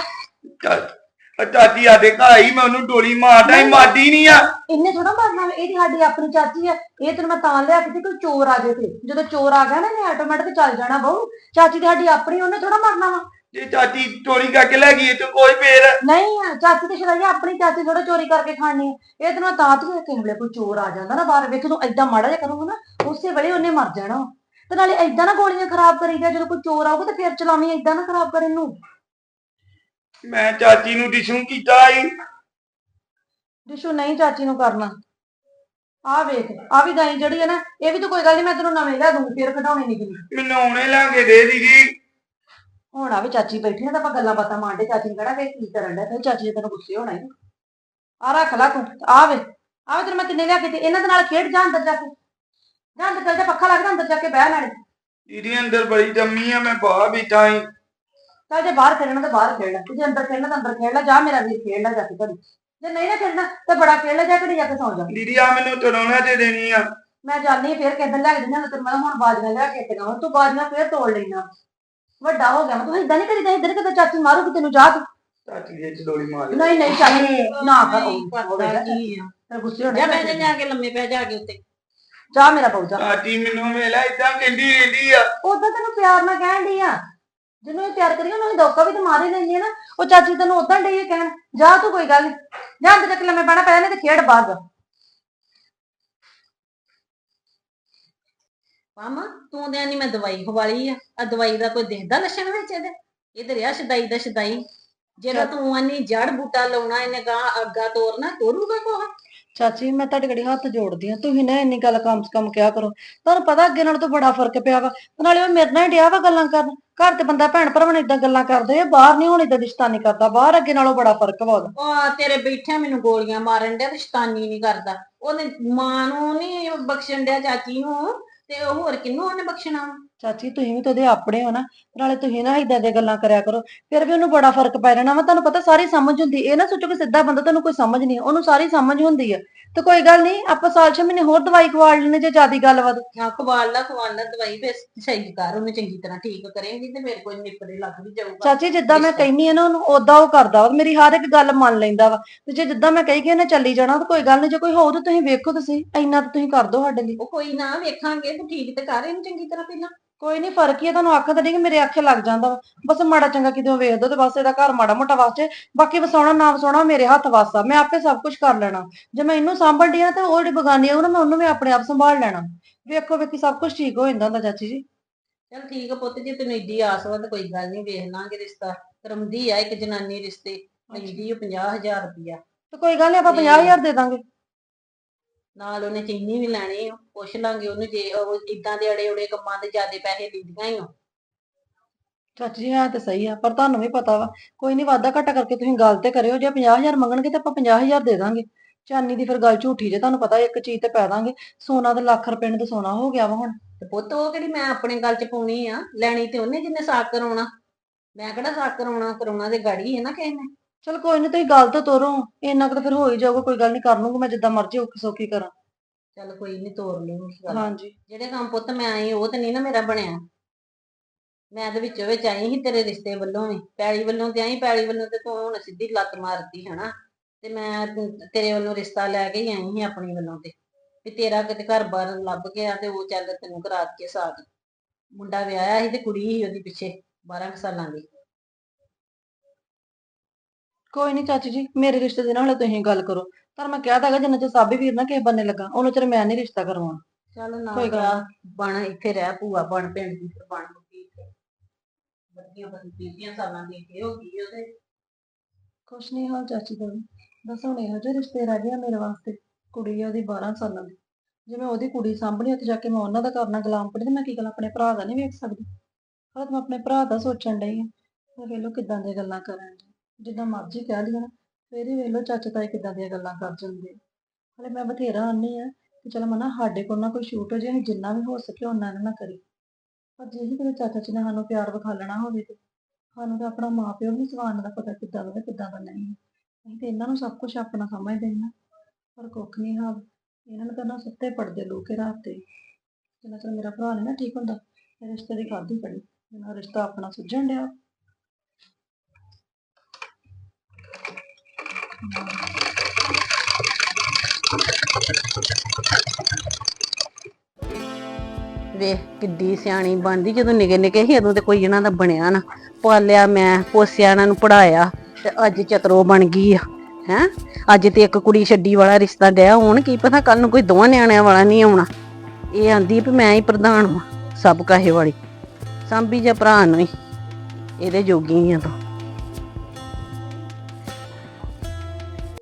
ਚਾ- ਚਾਚੀ ਆਦੇ ਘਰ ਆਈ ਮੈਂ ਉਹਨੂੰ ਡੋਲੀ ਮਾਰਦਾ ਹੀ ਮਾਰਦੀ ਨਹੀਂ ਆ। ਇੰਨੇ ਥੋੜਾ ਮਰਨਾ ਵਾ, ਇਹਦੀ ਸਾਡੀ ਆਪਣੀ ਚਾਚੀ ਆ ਇਹ ਤੈਨੂੰ ਮੈਂ ਤਾਂ ਲਿਆ ਕੇ ਤੇ ਕੋਈ ਚੋਰ ਆ ਜਾਏ ਤੇ। ਜਦੋਂ ਚੋਰ ਆ ਗਿਆ ਨਾ ਇਹਨੇ ਆਟੋਮੈਟਿਕ ਚੱਲ ਜਾਣਾ ਬਹੁ। ਚਾਚੀ ਤੇ ਸਾਡੀ ਆਪਣੀ ਉਹਨੇ ਥੋੜਾ ਮਰਨਾ ਵਾ। ਜੇ ਚਾਚੀ ਚੋਰੀ ਕਰਕੇ ਲੈ ਗਈ ਤੇ ਕੋਈ ਫੇਰ? ਨਹੀਂ ਆ, ਚਾਚੀ ਤੇ ਸ਼ਰਾਈ ਆਪਣੀ ਚਾਚੀ ਥੋੜਾ ਚੋਰੀ ਕਰਕੇ ਖਾਣੀ ਆ। ਇਹ ਤੈਨੂੰ ਤਾਂ ਤੇ ਕਿਸੇ ਵੇਲੇ ਕੋਈ ਚੋਰ ਆ ਜਾਂਦਾ ਨਾ ਬਾਹਰ ਵੇਖ ਤੂੰ ਐਦਾਂ ਮਾੜਾ ਜਿਹਾ ਕਰੂੰਗਾ ਨਾ ਉਸੇ ਵੇਲੇ ਉਹਨੇ ਮਰ ਜਾਣਾ। ਤੇ ਨਾਲੇ ਐਦਾਂ ਨਾ ਗੋਲੀਆਂ ਖਰਾਬ ਕਰੀ ਜਾ ਜਦੋਂ ਕੋਈ ਚੋਰ ਆਊਗਾ ਤੇ ਫੇਰ ਚਲਾਵੀਂ ਐਦਾਂ ਨਾ ਖਰਾਬ ਕਰਨ ਨੂੰ। ਮੈਂ ਚਾਚੀ ਨੂੰ ਦਿਸੂ ਕੀਤਾ ਈ ਦਿਸ਼ੂ ਨਹੀਂ ਚਾਚੀ ਨੂੰ ਕਰਨਾ। ਆ ਵੇਖ ਆ ਵੀ ਗਾਈ ਜਿਹੜੀ ਹੈ ਨਾ ਇਹ ਵੀ ਤਾਂ ਕੋਈ ਗੱਲ ਨਹੀਂ ਮੈਂ ਤੈਨੂੰ ਨਵੇਂ ਲਿਆ ਦੂੰਗੀ ਫੇਰ ਕਢਾਉਣੇ ਨਿਕਲੀ ਮੈਨੂੰ ਹੁਣੇ ਲੈ ਕੇ ਦੇ ਦੀਦੀ। ਹੁਣ ਆ ਵੀ ਚਾਚੀ ਬੈਠੀ ਆ ਤਾਂ ਆਪਾਂ ਗੱਲਾਂ ਬਾਤਾਂ ਮਾਰਦੇ ਚਾਚੀ ਨੂੰ ਕਹਣਾ ਵੇ ਕੀ ਕਰਨ ਡਿਆ ਤੇ ਚਾਚੀ ਨੇ ਤੈਨੂੰ ਗੁੱਸੇ ਹੋਣਾ ਹੀ। ਆ ਰੱਖ ਲੈ ਤੂੰ ਆ ਵੇ ਆ ਵੇ ਤੈਨੂੰ ਮੈਂ ਕਿੰਨੇ ਲਿਆ ਕੇ ਤੇ ਇਹਨਾਂ ਦੇ ਨਾਲ ਖੇਡ ਜਾ ਅੰਦਰ ਜਾ ਕੇ। ਜਾ ਅੰਦਰ ਚੱਲ ਜਾ ਪੱਖਾ ਲੱਗਦਾ ਅੰਦਰ ਜਾ ਕੇ ਬਹਿ ਨਾਲੇ। ਦੀਦੀ ਅੰਦਰ ਬੜੀ ਜੰਮੀ ਆ ਮੈਂ ਬਾਹਰ ਬੈਠਾ ਈ ਚੱਲ ਜੇ ਬਾਹਰ ਖੇਡਣਾ ਤਾਂ ਬਾਹਰ ਖੇਡ ਲੈ ਤੇ ਜੇ ਅੰਦਰ ਖੇਡਣਾ ਤਾਂ ਅੰਦਰ ਖੇਡ ਲੈ ਜਾ ਮੇਰਾ ਵੀਰ ਖੇਡ ਲੈ ਜਾ ਕੇ ਘੜੀ ਜੇ ਨਹੀਂ ਨਾ ਖੇਡਣਾ ਤਾਂ ਬੜਾ ਖੇਡ ਲੈ ਜਾ ਘੜੀ ਜਾ ਕੇ ਸੌਂ ਜਾ। ਦੀਦੀ ਆ ਮੈਨੂੰ ਤੜਾਉਣਾ ਦੇ ਦੇਣੀ ਆ। ਮੈਂ ਜਾਣੀ ਫੇਰ ਕਿੱਦਾਂ ਲੈ ਕੇ ਦਿੰਦਾ ਤੇ ਮੈਂ ਹੁਣ ਬਾਜੀਆਂ ਲਿਆ ਕੇ ਟਿਕਾਵਾਂ ਤੂੰ ਬਾਜੀਆਂ ਫੇਰ ਤੋੜ ਲੈਣਾ। ਵੱਡਾ ਹੋ ਗਿਆ ਮੈਂ ਤੂੰ ਇਦਾਂ ਨਹੀਂ ਕਰੀਦਾ ਇਦਾਂ ਨਹੀਂ ਚਾਚੀ ਮਾਰੂਗੀ ਤੈਨੂੰ ਜਾ ਤੂੰ ਚਾਚੀ ਦੇ ਚਲੋੜੀ ਮਾਰ ਲਈ। ਨਹੀਂ ਨਹੀਂ ਚੱਲ ਨਾ ਕਰ ਤੇ ਗੁੱਸੇ ਹੋਣਾ ਮੈਂ ਜਾ ਕੇ ਲੰਮੇ ਪੈ ਜਾ ਕੇ ਉੱਤੇ। ਜਾ ਮੇਰਾ ਬਹੁ ਜਾ ਚਾਚੀ ਮੈਨੂੰ ਵੇਲਾ ਇਦਾਂ ਕਹਿੰਦੀ ਰਹਿੰਦੀ ਆ। ਉਦਾਂ ਤੈਨੂੰ ਪਿਆਰ ਨਾਲ ਕਹਿਣ ਡਈ ਆ। ਜਿਹਨੂੰ ਇਹ ਪਿਆਰ ਕਰੀ ਉਹਨੂੰ ਧੋਖਾ ਵੀ ਤੇ ਮਾਰ ਹੀ ਲੈਂਦੀ ਆ ਨਾ। ਉਹ ਚਾਚੀ ਤੈਨੂੰ ਉਦਾਂ ਡਈ ਆ ਕਹਿਣ ਜਾ ਤੂੰ ਕੋਈ ਗੱਲ ਨੀ। ਜਾ ਅੰਦਰ ਤੱਕ ਲੰਮੇ ਪੈਣਾ ਪਹਿਲਾਂ ਨਹੀਂ ਤੇ ਖੇਡ ਜਾ। ਮਾਮਾ ਤੂੰ ਦੇ ਨਹੀਂ ਮੈਂ ਦਵਾਈ ਖਵਾਲੀ ਆ। ਆ ਦਵਾਈ ਦਾ ਕੋਈ ਦਿਖਦਾ ਲੱਛਣ ਵਿੱਚ ਇਹਦੇ? ਇਧਰ ਆ ਸ਼ਦਾਈ ਦਾ ਸ਼ਦਾਈ। ਜਿਹੜਾ ਤੂੰ ਆਨੀ ਜੜ ਬੂਟਾ ਲਾਉਣਾ ਇਹਨੇ ਗਾਂ ਅੱਗਾ ਤੋਰਨਾ ਤੋਰੂਗਾ ਕੋਹ? ਚਾਚੀ, ਮੈਂ ਤੁਹਾਡੇ ਘੜੀ ਹੱਥ ਜੋੜਦੀ ਆ ਤੁਸੀਂ ਨਾ ਇੰਨੀ ਗੱਲ ਕੰਮ ਸੇ ਕੰਮ ਕਿਹਾ ਕਰੋ। ਤੁਹਾਨੂੰ ਪਤਾ ਅੱਗੇ ਨਾਲ ਤਾਂ ਬੜਾ ਫ਼ਰਕ ਪਿਆ ਵਾ, ਤੇ ਨਾਲੇ ਉਹ ਮੇਰੇ ਨਾਲ ਹੀ ਡਿਆ ਵਾ ਗੱਲਾਂ ਕਰਨ। ਘਰ ਤੇ ਬੰਦਾ ਭੈਣ ਭਰਾਵਾਂ ਨਾਲ ਇਦਾਂ ਗੱਲਾਂ ਕਰਦੇ ਆ ਬਾਹਰ ਨਹੀਂ ਹੁਣ ਇਦਾਂ ਰਿਸ਼ਤਾਨੀ ਕਰਦਾ, ਬਾਹਰ ਅੱਗੇ ਨਾਲੋਂ ਬੜਾ ਫ਼ਰਕ ਵਾ ਉਹਦਾ। ਉਹ ਤੇਰੇ ਬੈਠਿਆਂ ਮੈਨੂੰ ਗੋਲੀਆਂ ਮਾਰਨ ਡਿਆ ਤੇ ਸ਼ਤਾਨੀ ਨਹੀਂ ਕਰਦਾ। ਉਹਨੇ ਮਾਂ ਨੂੰ ਨਹੀਂ ਬਖਸ਼ਣ ਡਿਆ ਚਾਚੀ ਨੂੰ, ਤੇ ਉਹ ਹੋਰ ਕਿਹਨੂੰ ਉਹਨੇ ਬਖਸ਼ਣਾ? ਵਾ? ਚਾਚੀ ਤੁਸੀਂ ਵੀ ਤਾਂ ਉਹਦੇ ਆਪਣੇ ਹੋ ਨਾ ਨਾਲੇ ਤੁਸੀਂ ਨਾ ਇਦਾਂ ਦੀਆਂ ਗੱਲਾਂ ਕਰਿਆ ਕਰੋ ਫਿਰ ਵੀ ਉਹਨੂੰ ਬੜਾ ਫ਼ਰਕ ਪੈ ਜਾਣਾ ਵਾ ਤੁਹਾਨੂੰ ਪਤਾ ਸਾਰੀ ਸਮਝ ਹੁੰਦੀ ਇਹ ਨਾ ਸੋਚੋ ਕਿ ਸਿੱਧਾ ਬੰਦਾ ਤੁਹਾਨੂੰ ਕੋਈ ਸਮਝ ਨਹੀਂ ਉਹਨੂੰ ਸਾਰੀ ਸਮਝ ਹੁੰਦੀ ਆ ਤੇ ਕੋਈ ਗੱਲ ਨਹੀਂ ਆਪਾਂ ਸਾਲ ਛੇ ਮਹੀਨੇ ਹੋਰ ਦਵਾਈ ਖਵਾ ਲੈਣੇ ਜੇ ਜਿਆਦੀ ਗੱਲ ਵਾ। ਆ ਖਵਾਲ ਲਾ ਖਵਾਲ ਲਾ ਦਵਾਈ ਫਿਰ ਸਹੀ ਕਰ ਉਹਨੂੰ ਚੰਗੀ ਤਰ੍ਹਾਂ ਠੀਕ ਕਰੇਂਗੀ ਤੇ ਮੇਰੇ ਕੋਈ ਨਿਪਰੇ ਲੱਗ ਵੀ ਜਾਊਗਾ ਚਾਚੀ ਜਿੱਦਾਂ ਮੈਂ। ਕਹਿੰਨੀ ਆ ਨਾ ਉਹਨੂੰ ਓਦਾਂ ਉਹ ਕਰਦਾ ਵਾ ਮੇਰੀ ਹਰ ਇੱਕ ਗੱਲ ਮੰਨ ਲੈਂਦਾ ਵਾ ਤੇ ਜੇ ਜਿੱਦਾਂ ਮੈਂ ਕਹੀ ਕਿ ਇਹਨੇ ਚੱਲੀ ਜਾਣਾ ਤਾਂ ਕੋਈ ਗੱਲ ਨਹੀਂ ਜੇ ਕੋਈ ਹੋਊ ਤਾਂ ਤੁਸੀਂ ਵੇਖੋ ਤੁਸੀਂ ਇੰਨਾ ਤਾਂ ਤੁਸੀਂ ਕਰ ਦਿਓ ਸਾਡੇ ਲਈ ਉਹ ਕੋਈ ਨਾ ਵੇਖਾਂਗੇ ਤੂੰ ਠੀਕ ਤੇ ਕਰ ਇਹਨੂੰ ਚੰਗੀ ਤਰ੍ਹਾਂ ਪਹਿਲਾਂ ਕੋਈ ਨਹੀਂ ਫ਼ਰਕ ਹੀ ਆ ਤੁਹਾਨੂੰ ਆਖਾਂ ਤਾਂ ਨਹੀਂ ਕਿ ਮੇਰੇ ਅੱਖੇ ਲੱਗ ਜਾਂਦਾ ਵਾ। ਬਸ ਮਾੜਾ ਚੰਗਾ ਕਿਤੇ ਵੇਖ ਦੋ ਤੇ ਬਸ ਇਹਦਾ ਘਰ ਮਾੜਾ ਮੋਟਾ ਵਾਸਤੇ ਬਾਕੀ ਵਸਾਉਣਾ ਨਾ ਵਸਾਉਣਾ ਮੇਰੇ ਹੱਥ ਵਾਸਾ ਮੈਂ ਆਪੇ ਸਭ ਕੁਝ ਕਰ ਲੈਣਾ। ਜੇ ਮੈਂ ਇਹਨੂੰ ਸਾਂਭਣ ਦੀ ਆ ਤੇ ਉਹ ਜਿਹੜੀ ਬਗਾਨੀ ਆ ਉਹ ਨਾ ਮੈਂ ਉਹਨੂੰ ਵੀ ਆਪਣੇ ਆਪ ਸੰਭਾਲ ਲੈਣਾ। ਵੇਖੋ ਵੇਖੀ ਸਭ ਕੁਝ ਠੀਕ ਹੋ ਜਾਂਦਾ ਹੁੰਦਾ ਚਾਚੀ ਜੀ। ਚਲ ਠੀਕ ਆ ਪੁੱਤ ਜੇ ਤੈਨੂੰ ਏਡੀ ਆਸ ਵਾ ਤਾਂ ਕੋਈ ਗੱਲ ਨਹੀਂ ਵੇਖ ਲਾਂਗੇ ਰਿਸ਼ਤਾ। ਕਰਮਦੀ ਆ ਇੱਕ ਜਨਾਨੀ ਰਿਸ਼ਤੇ ਲੈਂਦੀ ਉਹ 50000 ਰੁਪਇਆ। ਤੇ ਕੋਈ ਗੱਲ ਨਹੀਂ ਆਪਾਂ 50000 ਦੇ ਦਾਂਗੇ। ਨਾਲ ਉਹਨੇ ਚੀਨੀ ਵੀ ਲੈਣੀ ਆ ਪੁੱਛ ਲਾਂਗੇ ਉਹਨੂੰ ਜੇ ਉਹ ਇਦਾਂ ਦੇ ਅੜੇ ਉੜੇ ਕੰਮਾਂ ਦੇ ਜ਼ਿਆਦੇ ਪੈਸੇ ਲੈਂਦੀਆਂ ਹੀ ਆ। ਚਾਚੀ ਜੀ ਹੈ ਤੇ ਸਹੀ ਆ ਪਰ ਤੁਹਾਨੂੰ ਵੀ ਪਤਾ ਵਾ ਕੋਈ ਨਹੀਂ ਵਾਧਾ ਘਾਟਾ ਕਰਕੇ ਤੁਸੀਂ ਗੱਲ ਤੇ ਕਰਿਓ ਜੇ 50000 ਮੰਗਣਗੇ ਤਾਂ ਆਪਾਂ 50000 ਦੇ ਦਾਂਗੇ। ਚਾਨੀ ਦੀ ਫਿਰ ਗੱਲ ਝੂਠੀ ਜੇ ਤੁਹਾਨੂੰ ਪਤਾ ਇੱਕ ਚੀਜ਼ ਤੇ ਪੈ ਦਾਂਗੇ ਸੋਨਾ ਤਾਂ ਲੱਖ ਰੁਪਏ ਨੂੰ ਤਾਂ ਸੋਨਾ ਹੋ ਗਿਆ ਵਾ ਹੁਣ। ਤੇ ਪੁੱਤ ਉਹ ਕਿਹੜੀ ਮੈਂ ਆਪਣੇ ਗੱਲ ਚ ਪਾਉਣੀ ਆ ਲੈਣੀ ਤੇ ਉਹਨੇ ਜਿੰਨੇ ਸਾਕ ਕਰਾਉਣਾ। ਮੈਂ ਕਿਹੜਾ ਸਾਕ ਕਰਾਉਣਾ ਕਰਾਉਣਾ ਤੇ ਗਾੜੀ ਹੈ ਨਾ ਕਿਸੇ ਨੇ। ਚਲ ਕੋਈ ਨਹੀਂ ਤੁਸੀਂ ਗੱਲ ਤਾਂ ਤੋਰੋ ਇੰਨਾ ਕੁ ਤਾਂ ਫਿਰ ਹੋ ਹੀ ਜਾਊਗਾ ਕੋਈ ਗੱਲ ਨਹੀਂ ਕਰ ਲੂੰਗਾ ਮੈਂ ਜਿੱਦਾਂ ਮਰਜ਼ੀ ਔਖੀ ਸੌਖੀ ਕਰਾਂ। ਚੱਲ ਕੋਈ ਨਹੀਂ ਤੋਰ ਲੂੰਗੀ ਗੱਲ ਹਾਂਜੀ। ਜਿਹੜੇ ਕੰਮ ਪੁੱਤ ਮੈਂ ਆਈ ਉਹ ਤੇ ਨਹੀਂ ਨਾ ਮੇਰਾ ਬਣਿਆ। ਮੈਂ ਤੇ ਵਿੱਚੋਂ ਵਿੱਚ ਆਈ ਸੀ ਤੇਰੇ ਰਿਸ਼ਤੇ ਵੱਲੋਂ ਵੀ ਪੈਲੀ ਵੱਲੋਂ ਤੇ ਆਈ ਪੈਲੀ ਵੱਲੋਂ ਤੇ ਤੂੰ ਹੁਣ ਸਿੱਧੀ ਲੱਤ ਮਾਰਤੀ ਹਨਾ? ਤੇ ਮੈਂ ਤੇਰੇ ਵੱਲੋਂ ਰਿਸ਼ਤਾ ਲੈ ਕੇ ਹੀ ਆਈ ਸੀ ਆਪਣੀ ਵੱਲੋਂ ਤੇ। ਵੀ ਤੇਰਾ ਕਿਤੇ ਘਰ ਬਾਰ ਲੱਭ ਗਿਆ ਤੇ ਉਹ ਚੱਲ ਤੈਨੂੰ ਕਰਾ ਕੇ ਸਾਥ ਮੁੰਡਾ ਵਿਆਹਿਆ ਸੀ ਤੇ ਕੁੜੀ ਸੀ ਉਹਦੀ ਪਿੱਛੇ 12 ਕੁ ਸਾਲਾਂ ਦੀ। ਕੋਈ ਨਹੀਂ ਚਾਚੀ ਜੀ ਮੇਰੇ ਰਿਸ਼ਤੇ ਦੇ ਨਾਲ ਤੁਸੀਂ ਗੱਲ ਕਰੋ। ਪਰ ਮੈਂ ਕਿਹਾ ਤਾਂਗਾ ਜਿੰਨਾ ਚਿਰ ਸਾਬੀ ਵੀਰ ਨਾ ਕਿਸੇ ਬੰਨੇ ਲੱਗਾ ਉਹਨੂੰ ਚਿਰ ਮੈਂ ਨਹੀਂ ਰਿਸ਼ਤਾ ਕਰਵਾਉਣਾ। ਚੱਲ ਨਾ ਕੋਈ ਗੱਲ ਬਣ ਇੱਥੇ ਰਹਿ ਭੂਆ ਬਣ ਪਿੰਡ ਦੀ ਫਿਰ ਬਣ ਮੁੱਕੀ ਇੱਥੇ। ਬੱਤੀਆਂ ਬੱਤੀਆਂ ਸਾਲਾਂ ਦੀ ਇੱਥੇ ਹੋ ਗਈ ਉਹਦੇ। ਕੁਛ ਨਹੀਂ ਹਾਲ ਚਾਚੀ ਦਾ ਵੀ। ਬਸ ਹੁਣ ਇਹੋ ਜਿਹੇ ਰਿਸ਼ਤੇ ਰਹਿ ਗਏ ਆ ਮੇਰੇ ਵਾਸਤੇ ਕੁੜੀ ਆ ਉਹਦੀ 12 ਸਾਲਾਂ ਦੀ। ਜੇ ਮੈਂ ਉਹਦੀ ਕੁੜੀ ਸਾਂਭਣੀ ਉੱਥੇ ਜਾ ਕੇ ਮੈਂ ਉਹਨਾਂ ਦਾ ਕਰਨਾ ਗੁਲਾਮ ਪੜੀ ਤੇ ਮੈਂ ਕੀ ਗੱਲ ਆਪਣੇ ਭਰਾ ਦਾ ਨਹੀਂ ਵੇਖ ਸਕਦੀ? ਪਰ ਮੈਂ ਆਪਣੇ ਭਰਾ ਦਾ ਸੋਚਣ ਡਈ ਆ। ਉਹ ਵੇਖ ਲਓ ਕਿਦਾਂ ਦੀਆਂ ਗੱਲਾਂ ਕਰਨ ਜਿੱਦਾਂ ਮਰਜ਼ੀ ਕਹਿ ਲਈਏ ਨਾ, ਫੇਰ ਹੀ ਵੇਖ ਲਓ ਚਾਚਾ ਤਾਏ ਕਿੱਦਾਂ ਦੀਆਂ ਗੱਲਾਂ ਕਰ ਜਾਂਦੇ। ਆ। ਹਲੇ ਮੈਂ ਬਥੇਰਾ ਆਨੀ ਆ ਕਿ ਚਲ ਮਨਾ ਸਾਡੇ ਕੋਲ ਨਾ ਕੋਈ ਸ਼ੂਟ ਹੋ ਜੇ, ਅਸੀਂ ਜਿੰਨਾ ਵੀ ਹੋ ਸਕੇ ਉਹਨਾਂ ਨਾ ਕਰੀ। ਪਰ ਜੇ ਹੀ ਕਿਤੇ ਚਾਚਾ ਜੀ ਨੇ ਸਾਨੂੰ ਪਿਆਰ ਵਿਖਾਲਣਾ ਹੋਵੇ ਤੇ ਸਾਨੂੰ ਤਾਂ ਆਪਣਾ ਮਾਂ ਪਿਓ ਨੂੰ ਸਵਾਨ ਦਾ ਪਤਾ ਕਿੱਦਾਂ ਦਾ ਤੇ ਕਿੱਦਾਂ ਦਾ ਨਹੀਂ। ਅਸੀਂ ਤੇ ਇਹਨਾਂ ਨੂੰ ਸਭ ਕੁਝ ਆਪਣਾ ਸਮਝਦੇ ਹਾਂ। ਪਰ ਕੁੱਖ ਨਹੀਂ ਹਾਲ ਇਹਨਾਂ ਨੂੰ ਤਾਂ ਨਾ ਸੁੱਤੇ ਪੜਦੇ ਲੋਕੇ ਰਾਤ ਤੇ ਜਿੰਨਾ ਚਿਰ ਮੇਰਾ ਭਰਾ ਨਹੀਂ ਨਾ ਠੀਕ ਹੁੰਦਾ ਰਿਸ਼ਤੇ ਦੀ ਖਾਦੀ ਪੜੀ ਮੇਰਾ ਰਿਸ਼ਤਾ ਆਪਣਾ ਸੁਝਣ ਡਿਆ। ਵੇਖ ਕਿੱਡੀ ਸਿਆਣੀ ਬਣਦੀ, ਜਦੋਂ ਨਿੱਕੇ ਨਿੱਕੇ ਸੀ ਉਦੋਂ ਤੇ ਕੋਈ ਇਹਨਾਂ ਦਾ ਬਣਿਆ ਨਾ। ਪਾਲਿਆ ਮੈਂ, ਪੋਸਿਆ ਇਹਨਾਂ ਨੂੰ ਪੜਾਇਆ ਤੇ ਅੱਜ ਚਤਰੋ ਬਣ ਗਈ ਆ, ਹੈ? ਅੱਜ ਤੇ ਇੱਕ ਕੁੜੀ ਛੱਡੀ ਵਾਲਾ ਰਿਸ਼ਤਾ ਡਿਆ ਹੋਣ ਕੀ ਪਤਾ ਕੱਲ ਨੂੰ ਕੋਈ ਦੋਵਾਂ ਨਿਆਣਿਆਂ ਵਾਲਾ ਨਹੀਂ ਆਉਣਾ। ਇਹ ਆਂਦੀ ਵੀ ਮੈਂ ਹੀ ਪ੍ਰਧਾਨ ਵਾਂ, ਸਭ ਕਾਹੇ ਵਾਲੀ। ਸਾਂਭੀ ਜਾ ਭਰਾ ਨੂੰ ਹੀ, ਇਹਦੇ ਜੋਗੀ ਹੀ ਆ ਤੂੰ।